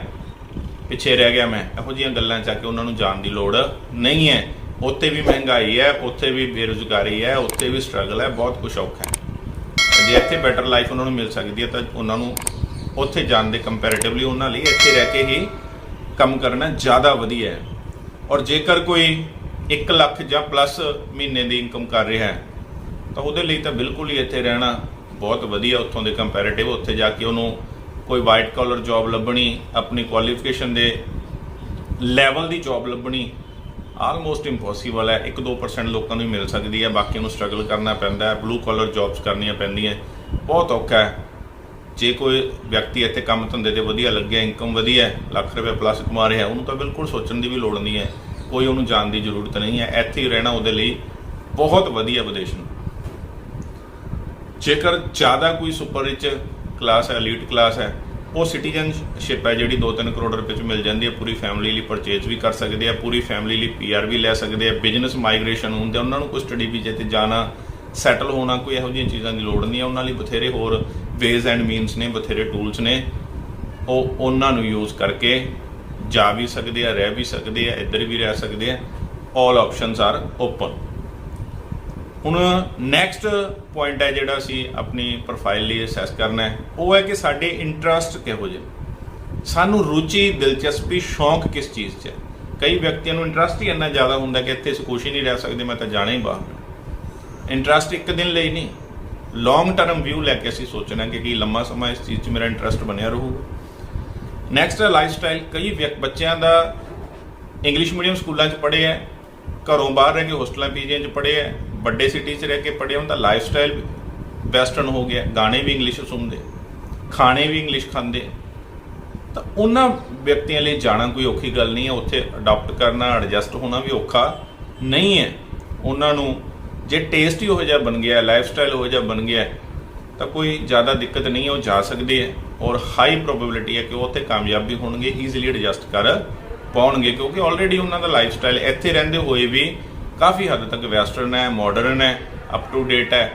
ਪਿੱਛੇ ਰਹਿ ਗਿਆ ਮੈਂ, ਇਹੋ ਜਿਹੀਆਂ ਗੱਲਾਂ ਚ ਆ ਕੇ ਉਹਨਾਂ ਨੂੰ ਜਾਣ ਦੀ ਲੋੜ ਨਹੀਂ ਹੈ। ਉੱਥੇ ਵੀ ਮਹਿੰਗਾਈ ਹੈ, ਉੱਥੇ ਵੀ ਬੇਰੁਜ਼ਗਾਰੀ ਹੈ, ਉੱਥੇ ਵੀ ਸਟਰਗਲ ਹੈ, ਬਹੁਤ ਕੁਝ ਔਖਾ ਹੈ। ਜੇ ਇੱਥੇ ਬੈਟਰ ਲਾਈਫ ਉਹਨਾਂ ਨੂੰ ਮਿਲ ਸਕਦੀ ਹੈ ਤਾਂ ਉਹਨਾਂ ਨੂੰ ਉੱਥੇ ਜਾਣ ਦੇ ਕੰਪੈਰੀਟਿਵਲੀ ਉਹਨਾਂ ਲਈ ਇੱਥੇ ਰਹਿ ਕੇ ਹੀ ਕੰਮ ਕਰਨਾ ਜ਼ਿਆਦਾ ਵਧੀਆ ਹੈ। ਔਰ ਜੇਕਰ ਕੋਈ 1 ਲੱਖ ਜਾਂ ਪਲੱਸ ਮਹੀਨੇ ਦੀ ਇਨਕਮ ਕਰ ਰਿਹਾ ਹੈ, ਤਾਂ ਉਹਦੇ ਲਈ ਤਾਂ ਬਿਲਕੁਲ ਹੀ ਇੱਥੇ ਰਹਿਣਾ ਬਹੁਤ ਵਧੀਆ ਉੱਥੋਂ ਦੇ ਕੰਪੈਰੀਟਿਵ ਉੱਥੇ ਜਾ ਕੇ ਉਹਨੂੰ ਕੋਈ ਵਾਈਟ ਕਾਲਰ ਜੌਬ ਲੱਭਣੀ, ਆਪਣੀ ਕੁਆਲੀਫਿਕੇਸ਼ਨ ਦੇ ਲੈਵਲ ਦੀ ਜੌਬ ਲੱਭਣੀ ਆਲਮੋਸਟ ਇੰਪੋਸੀਬਲ ਹੈ। 1-2% ਲੋਕਾਂ ਨੂੰ ਹੀ ਮਿਲ ਸਕਦੀ ਹੈ। ਬਾਕੀਆਂ ਨੂੰ ਸਟਰਗਲ ਕਰਨਾ ਪੈਂਦਾ ਹੈ। ਬਲੂ ਕਾਲਰ ਜੌਬਸ ਕਰਨੀਆਂ ਪੈਂਦੀਆਂ ਬਹੁਤ ਔਖਾ ਹੈ। ਜੇ ਕੋਈ ਵਿਅਕਤੀ ਇੱਥੇ ਕੰਮ ਧੰਦੇ ਤੇ ਵਧੀਆ ਲੱਗਿਆ ਇਨਕਮ ਵਧੀਆ ਹੈ, ਲੱਖ ਰੁਪਏ ਪਲੱਸ ਕਮਾ ਰਿਹਾ, ਉਹਨੂੰ ਤਾਂ ਬਿਲਕੁਲ ਸੋਚਣ ਦੀ ਵੀ ਲੋੜ ਨਹੀਂ ਹੈ। ਕੋਈ ਉਹਨੂੰ ਜਾਣ ਦੀ ਜ਼ਰੂਰਤ ਨਹੀਂ ਹੈ। ਇੱਥੇ ਹੀ ਰਹਿਣਾ ਉਹਦੇ ਲਈ ਬਹੁਤ ਵਧੀਆ ਵਿਦੇਸ਼ ਨੂੰ। ਜੇਕਰ ਜ਼ਿਆਦਾ ਕੋਈ ਸੁਪਰ ਰਿਚ ਕਲਾਸ ਹੈ ਐਲੀਟ ਕਲਾਸ ਹੈ ਉਹ ਸਿਟੀਜ਼ਨਸ਼ਿਪ ਹੈ ਜਿਹੜੀ 2-3 ਕਰੋੜ ਰੁਪਏ ਚ ਮਿਲ ਜਾਂਦੀ ਹੈ ਪੂਰੀ ਫੈਮਿਲੀ ਲਈ ਪਰਚੇਜ਼ ਵੀ ਕਰ ਸਕਦੇ ਆ ਪੂਰੀ ਫੈਮਿਲੀ ਲਈ ਪੀਆਰ ਵੀ ਲੈ ਸਕਦੇ ਆ ਬਿਜ਼ਨਸ ਮਾਈਗ੍ਰੇਸ਼ਨ ਹੁੰਦੇ ਆ, ਉਹਨਾਂ ਨੂੰ ਕੋਈ ਸਟੱਡੀ ਵੀਜ਼ੇ ਤੇ ਜਾਣਾ ਸੈਟਲ ਹੋਣਾ ਕੋਈ ਇਹੋ ਜਿਹੀਆਂ ਚੀਜ਼ਾਂ ਦੀ ਲੋੜ ਨਹੀਂ ਹੈ ਉਹਨਾਂ ਲਈ ਬਥੇਰੇ ਹੋਰ ਵੇਜ਼ ਐਂਡ ਮੀਨਸ ਨੇ ਬਥੇਰੇ ਟੂਲਸ ਨੇ। ਉਹ ਉਹਨਾਂ ਨੂੰ ਯੂਜ਼ ਕਰਕੇ ਜਾ ਵੀ ਸਕਦੇ ਆ ਰਹਿ ਵੀ ਸਕਦੇ ਆ ਇੱਧਰ ਵੀ ਰਹਿ ਸਕਦੇ ਆ। 올 ਆਪਸ਼ਨਸ ਆਰ ਓਪਨ ਹੁਣ ਨੈਕਸਟ ਪੁਆਇੰਟ ਹੈ ਜਿਹੜਾ ਅਸੀਂ ਆਪਣੀ ਪ੍ਰੋਫਾਈਲ ਲਈ ਅਸੈਸ ਕਰਨਾ ਹੈ, ਉਹ ਹੈ ਕਿ ਸਾਡੇ ਇੰਟਰਸਟ ਕਿਹੋ ਜਿਹੇ ਸਾਨੂੰ ਰੁਚੀ, ਦਿਲਚਸਪੀ, ਸ਼ੌਂਕ ਕਿਸ ਚੀਜ਼ 'ਚ ਹੈ? ਕਈ ਵਿਅਕਤੀਆਂ ਨੂੰ ਇੰਟਰਸਟ ਹੀ ਇੰਨਾ ਜ਼ਿਆਦਾ ਹੁੰਦਾ ਕਿ ਇੱਥੇ ਅਸੀਂ ਖੁਸ਼ ਹੀ ਨਹੀਂ ਰਹਿ ਸਕਦੇ, ਮੈਂ ਤਾਂ ਜਾਣਾ ਹੀ ਬਾਹਰ। ਇੰਟਰਸਟ ਇੱਕ ਦਿਨ ਲਈ ਨਹੀਂ ਲੌਂਗ ਟਰਮ ਵਿਊ ਲੈ ਕੇ ਅਸੀਂ ਸੋਚਣਾ ਕਿ ਕੀ ਲੰਮਾ ਸਮਾਂ ਇਸ ਚੀਜ਼ 'ਚ ਮੇਰਾ ਇੰਟਰਸਟ ਬਣਿਆ ਰਹੂਗਾ। ਨੈਕਸਟ ਹੈ ਲਾਈਫ ਸਟਾਈਲ ਕਈ ਵਿਅਕ, ਬੱਚਿਆਂ ਦਾ ਇੰਗਲਿਸ਼ ਮੀਡੀਅਮ ਸਕੂਲਾਂ 'ਚ ਪੜ੍ਹੇ ਹੈ, ਘਰੋਂ ਬਾਹਰ ਰਹਿ ਕੇ ਹੋਸਟਲਾਂ ਪੀਜੀਆਂ 'ਚ ਪੜ੍ਹੇ ਹੈ ਵੱਡੇ ਸਿਟੀ 'ਚ ਰਹਿ ਕੇ ਪੜ੍ਹੇ ਉਹਨਾਂ ਦਾ ਲਾਈਫ ਸਟਾਈਲ ਵੈਸਟਰਨ ਹੋ ਗਿਆ, ਗਾਣੇ ਵੀ ਇੰਗਲਿਸ਼ ਸੁਣਦੇ, ਖਾਣੇ ਵੀ ਇੰਗਲਿਸ਼ ਖਾਂਦੇ। ਤਾਂ ਉਹਨਾਂ ਵਿਅਕਤੀਆਂ ਲਈ ਜਾਣਾ ਕੋਈ ਔਖੀ ਗੱਲ ਨਹੀਂ ਹੈ, ਉੱਥੇ ਅਡਾਪਟ ਕਰਨਾ ਐਡਜਸਟ ਹੋਣਾ ਵੀ ਔਖਾ ਨਹੀਂ ਹੈ। ਉਹਨਾਂ ਨੂੰ ਜੇ ਟੇਸਟ ਹੀ ਹੋ ਜਾ ਬਣ ਗਿਆ ਲਾਈਫ ਸਟਾਈਲ ਹੋ ਜਾ ਬਣ ਗਿਆ, ਤਾਂ ਕੋਈ ਜ਼ਿਆਦਾ ਦਿੱਕਤ ਨਹੀਂ ਹੈ, ਉਹ ਜਾ ਸਕਦੇ ਹੈ ਔਰ ਹਾਈ ਪ੍ਰੋਬੇਬਿਲਿਟੀ ਹੈ ਕਿ ਉਹ ਉੱਥੇ ਕਾਮਯਾਬ ਵੀ ਹੋਣਗੇ ਈਜ਼ੀਲੀ ਐਡਜਸਟ ਕਰ ਪਾਉਣਗੇ ਕਿਉਂਕਿ ਆਲਰੇਡੀ ਉਹਨਾਂ ਦਾ ਲਾਈਫ ਸਟਾਈਲ ਇੱਥੇ ਰਹਿੰਦੇ ਹੋਏ ਵੀ ਕਾਫੀ ਹੱਦ ਤੱਕ ਵੈਸਟਰਨ ਹੈ ਮਾਡਰਨ ਹੈ ਅਪ ਟੂ ਡੇਟ ਹੈ।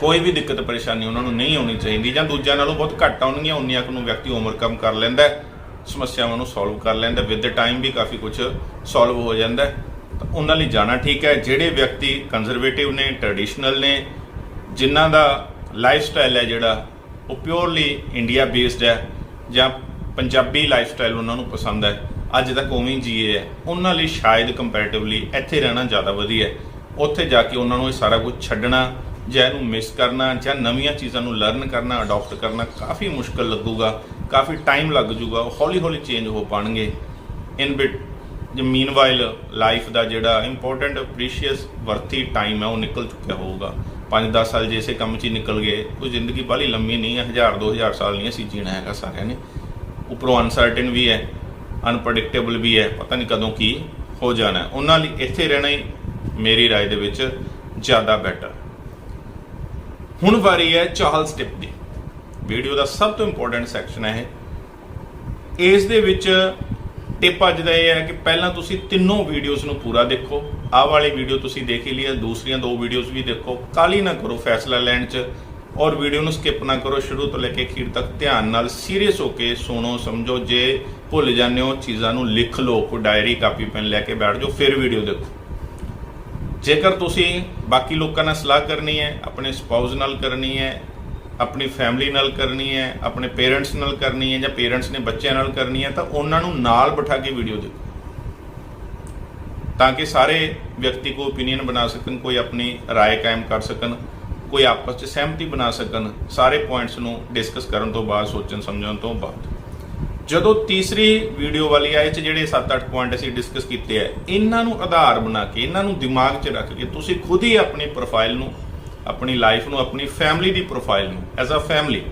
ਕੋਈ ਵੀ ਦਿੱਕਤ ਪਰੇਸ਼ਾਨੀ ਉਹਨਾਂ ਨੂੰ ਨਹੀਂ ਆਉਣੀ ਚਾਹੀਦੀ ਜਾਂ ਦੂਜਿਆਂ ਨਾਲੋਂ ਬਹੁਤ ਘੱਟ ਆਉਣਗੀਆਂ, ਉਨੀਆਂ ਕੁ ਨੂੰ ਵਿਅਕਤੀ ਓਵਰਕਮ ਕਰ ਲੈਂਦਾ ਸਮੱਸਿਆਵਾਂ ਨੂੰ ਸੋਲਵ ਕਰ ਲੈਂਦਾ ਵਿਦ ਦ ਟਾਈਮ ਵੀ ਕਾਫੀ ਕੁਝ ਸੋਲਵ ਹੋ ਜਾਂਦਾ ਤਾਂ ਉਹਨਾਂ ਲਈ ਜਾਣਾ ਠੀਕ ਹੈ। ਜਿਹੜੇ ਵਿਅਕਤੀ ਕੰਜ਼ਰਵੇਟਿਵ ਨੇ ਟ੍ਰੈਡੀਸ਼ਨਲ ਨੇ, ਜਿਨ੍ਹਾਂ ਦਾ ਲਾਈਫ ਸਟਾਈਲ ਹੈ ਜਿਹੜਾ, ਉਹ ਪਿਓਰਲੀ ਇੰਡੀਆ ਬੇਸਡ ਹੈ ਜਾਂ ਪੰਜਾਬੀ ਲਾਈਫ ਸਟਾਈਲ ਉਹਨਾਂ ਨੂੰ ਪਸੰਦ ਹੈ। ਅੱਜ ਤੱਕ ਉਵੇਂ ਜੀਏ ਹੈ। ਉਹਨਾਂ ਲਈ ਸ਼ਾਇਦ ਕੰਪੈਰੀਟਿਵਲੀ ਇੱਥੇ ਰਹਿਣਾ ਜ਼ਿਆਦਾ ਵਧੀਆ ਹੈ। ਉੱਥੇ ਜਾ ਕੇ ਉਹਨਾਂ ਨੂੰ ਇਹ ਸਾਰਾ ਕੁਝ ਛੱਡਣਾ, ਜਾਂ ਇਹਨੂੰ ਮਿਸ ਕਰਨਾ, ਜਾਂ ਨਵੀਆਂ ਚੀਜ਼ਾਂ ਨੂੰ ਲਰਨ ਕਰਨਾ ਅਡਾਪਟ ਕਰਨਾ ਕਾਫੀ ਮੁਸ਼ਕਲ ਲੱਗੂਗਾ, ਕਾਫੀ ਟਾਈਮ ਲੱਗ ਜਾਊਗਾ ਉਹ ਹੌਲੀ ਹੌਲੀ ਚੇਂਜ ਹੋ ਪਾਣਗੇ। ਇਨ ਬਿਟ ਜੇ ਮੀਨਵਾਈਲ ਲਾਈਫ ਦਾ ਜਿਹੜਾ ਇੰਪੋਰਟੈਂਟ ਪ੍ਰੀਸ਼ੀਅਸ ਵਰਥੀ ਟਾਈਮ ਹੈ, ਉਹ ਨਿਕਲ ਚੁੱਕਿਆ ਹੋਊਗਾ। 5-10 ਸਾਲ ਜੇ ਇਸੇ ਕੰਮ 'ਚ ਹੀ ਨਿਕਲ ਗਏ ਉਹ ਜ਼ਿੰਦਗੀ ਬਾਹਲੀ ਲੰਮੀ ਨਹੀਂ ਹੈ 1000-2000 ਸਾਲ ਨਹੀਂ ਅਸੀਂ ਜੀਣਾ ਹੈਗਾ ਸਾਰਿਆਂ ਨੇ। ਉੱਪਰੋਂ ਅਨਸਰਟਨ ਵੀ ਹੈ। ਅਨਪ੍ਰੈਡਿਕਟੇਬਲ ਵੀ ਹੈ ਪਤਾ ਨਹੀਂ ਕਦੋਂ ਕੀ ਹੋ ਜਾਣਾ ਹੈ। ਉਹਨਾਂ ਲਈ ਇੱਥੇ ਰਹਿਣਾ ਹੀ ਮੇਰੀ رائے ਦੇ ਵਿੱਚ ਜ਼ਿਆਦਾ ਬੈਟਰ ਹੁਣ ਵਾਰੀ ਹੈ ਚਾਹਲ ਸਟਿਪ ਦੀ ਵੀਡੀਓ ਦਾ ਸਭ ਤੋਂ ਇੰਪੋਰਟੈਂਟ ਸੈਕਸ਼ਨ ਹੈ ਇਹ ਇਸ ਦੇ ਵਿੱਚ ਟਿਪ ਅੱਜ ਦਾ ਇਹ ਹੈ ਕਿ ਪਹਿਲਾਂ ਤੁਸੀਂ ਤਿੰਨੋਂ ਵੀਡੀਓਜ਼ ਨੂੰ ਪੂਰਾ ਦੇਖੋ ਆਹ ਵਾਲੀ ਵੀਡੀਓ ਤੁਸੀਂ ਦੇਖ ਹੀ ਲਈ ਹੈ ਦੂਸਰੀਆਂ ਦੋ ਵੀਡੀਓਜ਼ ਵੀ ਦੇਖੋ ਕਾਲੀ ਨਾ ਕਰੋ ਫੈਸਲਾ ਲੈਣ 'ਚ ਔਰ ਵੀਡੀਓ ਨੂੰ ਸਕਿਪ ਨਾ ਕਰੋ ਸ਼ੁਰੂ ਤੋਂ ਲੈ ਕੇ ਅਖੀਰ ਤੱਕ ਧਿਆਨ ਨਾਲ ਸੀਰੀਅਸ ਹੋ ਕੇ ਸੁਣੋ ਸਮਝੋ ਜੇ ਭੁੱਲ ਜਾਂਦੇ ਹੋ ਚੀਜ਼ਾਂ ਨੂੰ ਲਿਖ ਲਓ ਕੋਈ ਡਾਇਰੀ ਕਾਪੀ ਪੈਨ ਲੈ ਕੇ ਬੈਠ ਜਾਓ ਫਿਰ ਵੀਡੀਓ ਦੇਖੋ ਜੇਕਰ ਤੁਸੀਂ ਬਾਕੀ ਲੋਕਾਂ ਨਾਲ ਸਲਾਹ ਕਰਨੀ ਹੈ ਆਪਣੇ ਸਪਾਊਸ ਨਾਲ ਕਰਨੀ ਹੈ ਆਪਣੀ ਫੈਮਿਲੀ ਨਾਲ ਕਰਨੀ ਹੈ ਆਪਣੇ ਪੇਰੈਂਟਸ ਨਾਲ ਕਰਨੀ ਹੈ ਜਾਂ ਪੇਰੈਂਟਸ ਨੇ ਬੱਚਿਆਂ ਨਾਲ ਕਰਨੀ ਹੈ ਤਾਂ ਉਹਨਾਂ ਨੂੰ ਨਾਲ ਬਿਠਾ ਕੇ ਵੀਡੀਓ ਦੇਖੋ ਤਾਂ ਕਿ ਸਾਰੇ ਵਿਅਕਤੀ ਕੋ ਓਪੀਨੀਅਨ ਬਣਾ ਸਕਣ ਕੋਈ ਆਪਣੀ رائے ਕਾਇਮ ਕਰ ਸਕਣ ਕੋਈ ਆਪਸ 'ਚ ਸਹਿਮਤੀ ਬਣਾ ਸਕਣ, ਸਾਰੇ ਪੁਆਇੰਟਸ ਨੂੰ ਡਿਸਕਸ ਕਰਨ ਤੋਂ ਬਾਅਦ ਸੋਚਣ, ਸਮਝਣ ਤੋਂ ਬਾਅਦ। ਜਦੋਂ ਤੀਸਰੀ ਵੀਡੀਓ ਵਾਲੀ ਆਏ ਚ ਜਿਹੜੇ 7-8 ਪੁਆਇੰਟ ਅਸੀਂ ਡਿਸਕਸ ਕੀਤੇ ਆ, ਇਹਨਾਂ ਨੂੰ ਆਧਾਰ ਬਣਾ ਕੇ, ਇਹਨਾਂ ਨੂੰ ਦਿਮਾਗ 'ਚ ਰੱਖ ਕੇ ਤੁਸੀਂ ਖੁਦ ਹੀ ਆਪਣੀ ਪ੍ਰੋਫਾਈਲ ਨੂੰ, ਆਪਣੀ ਲਾਈਫ ਨੂੰ, ਆਪਣੀ ਫੈਮਿਲੀ ਦੀ ਪ੍ਰੋਫਾਈਲ ਨੂੰ ਐਜ਼ ਅ ਫੈਮਿਲੀ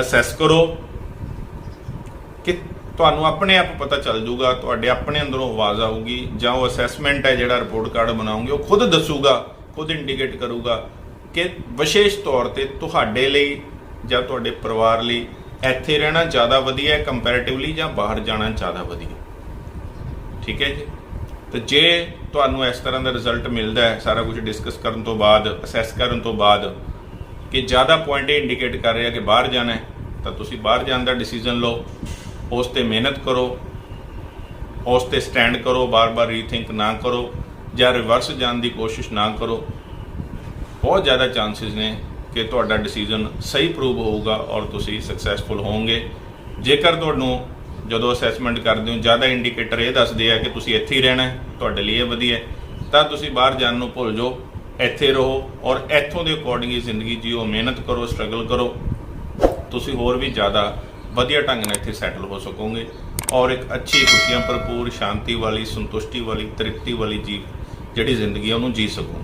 ਅਸੈਸ ਕਰੋ ਕਿ ਤੁਹਾਨੂੰ ਆਪਣੇ ਆਪ ਪਤਾ ਚੱਲ ਜਾਊਗਾ, ਤੁਹਾਡੇ ਆਪਣੇ ਅੰਦਰੋਂ ਆਵਾਜ਼ ਆਊਗੀ, ਜਾਂ ਉਹ ਅਸੈਸਮੈਂਟ ਹੈ ਜਿਹੜਾ ਰਿਪੋਰਟ ਕਾਰਡ ਬਣਾਉਂਗੇ, ਉਹ ਖੁਦ ਦੱਸੂਗਾ, ਖੁਦ ਇੰਡੀਕੇਟ ਕਰੂਗਾ ਕਿ ਵਿਸ਼ੇਸ਼ ਤੌਰ ਤੇ ਤੁਹਾਡੇ ਲਈ ਜਾਂ ਤੁਹਾਡੇ ਪਰਿਵਾਰ ਲਈ ਇੱਥੇ ਰਹਿਣਾ ਜ਼ਿਆਦਾ ਵਧੀਆ ਹੈ ਕੰਪੈਰੀਟਿਵਲੀ ਜਾਂ ਬਾਹਰ ਜਾਣਾ ਜ਼ਿਆਦਾ ਵਧੀਆ ਠੀਕ ਹੈ ਜੀ? ਤੇ ਜੇ ਤੁਹਾਨੂੰ ਇਸ ਤਰ੍ਹਾਂ ਦਾ ਰਿਜ਼ਲਟ ਮਿਲਦਾ ਹੈ, ਸਾਰਾ ਕੁਝ ਡਿਸਕਸ ਕਰਨ ਤੋਂ ਬਾਅਦ ਅਸੈਸ ਕਰਨ ਤੋਂ ਬਾਅਦ ਕਿ ਜ਼ਿਆਦਾ ਪੁਆਇੰਟ ਇੰਡੀਕੇਟ ਕਰ ਰਿਹਾ ਕਿ ਬਾਹਰ ਜਾਣਾ ਹੈ, ਤਾਂ ਤੁਸੀਂ ਬਾਹਰ ਜਾਣ ਦਾ ਡਿਸੀਜਨ ਲਓ, ਉਸ ਤੇ ਮਿਹਨਤ ਕਰੋ, ਉਸ ਤੇ ਸਟੈਂਡ ਕਰੋ, ਬਾਰ-ਬਾਰ ਰੀਥਿੰਕ ਨਾ ਕਰੋ ਜਾਂ ਰਿਵਰਸ ਜਾਣ ਦੀ ਕੋਸ਼ਿਸ਼ ਨਾ ਕਰੋ। ਬਹੁਤ ਜ਼ਿਆਦਾ ਚਾਂਸਸ ਨੇ ਕਿ ਤੁਹਾਡਾ ਡਿਸੀਜਨ ਸਹੀ ਪ੍ਰੂਵ ਹੋਊਗਾ ਔਰ ਤੁਸੀਂ ਸਕਸੈਸਫੁਲ ਹੋਵੋਗੇ। ਜੇਕਰ ਤੁਹਾਨੂੰ ਜਦੋਂ ਅਸੈਸਮੈਂਟ ਕਰਦੇ ਹੋ, ਜ਼ਿਆਦਾ ਇੰਡੀਕੇਟਰ ਇਹ ਦੱਸਦੇ ਆ ਕਿ ਤੁਸੀਂ ਇੱਥੇ ਹੀ ਰਹਿਣਾ ਹੈ, ਤੁਹਾਡੇ ਲਈ ਇਹ ਵਧੀਆ ਤਾਂ ਤੁਸੀਂ ਬਾਹਰ ਜਾਣ ਨੂੰ ਭੁੱਲ ਜਾਓ, ਇੱਥੇ ਰਹੋ ਔਰ ਇੱਥੋਂ ਦੇ ਅਕੋਰਡਿੰਗ ਹੀ ਜ਼ਿੰਦਗੀ ਜੀਓ, ਮਿਹਨਤ ਕਰੋ ਸਟਰਗਲ ਕਰੋ। ਤੁਸੀਂ ਹੋਰ ਵੀ ਜ਼ਿਆਦਾ ਵਧੀਆ ਢੰਗ ਨਾਲ ਇੱਥੇ ਸੈਟਲ ਹੋ ਸਕੋਗੇ ਔਰ ਇੱਕ ਅੱਛੀ ਖੁਸ਼ੀਆਂ ਭਰਪੂਰ, ਸ਼ਾਂਤੀ ਵਾਲੀ, ਸੰਤੁਸ਼ਟੀ ਵਾਲੀ, ਤ੍ਰਿਪਤੀ ਵਾਲੀ ਜੀ ਜਿਹੜੀ ਜ਼ਿੰਦਗੀ ਹੈ ਉਹਨੂੰ ਜੀ ਸਕੋ।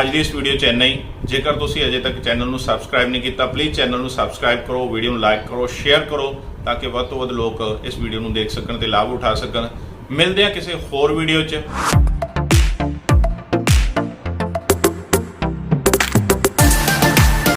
ਅੱਜ ਦੀ ਇਸ ਵੀਡੀਓ 'ਚ ਇੰਨਾ ਹੀ। ਜੇਕਰ ਤੁਸੀਂ ਅਜੇ ਤੱਕ ਚੈਨਲ ਨੂੰ ਸਬਸਕ੍ਰਾਈਬ ਨਹੀਂ ਕੀਤਾ ਪਲੀਜ਼ ਚੈਨਲ ਨੂੰ ਸਬਸਕ੍ਰਾਈਬ ਕਰੋ, ਵੀਡੀਓ ਨੂੰ ਲਾਈਕ ਕਰੋ ਸ਼ੇਅਰ ਕਰੋ, ਤਾਂ ਕਿ ਵੱਧ ਤੋਂ ਵੱਧ ਲੋਕ ਇਸ ਵੀਡੀਓ ਨੂੰ ਦੇਖ ਸਕਣ ਤੇ ਲਾਭ ਉਠਾ ਸਕਣ। ਮਿਲਦੇ ਆ ਕਿਸੇ ਹੋਰ ਵੀਡੀਓ 'ਚ।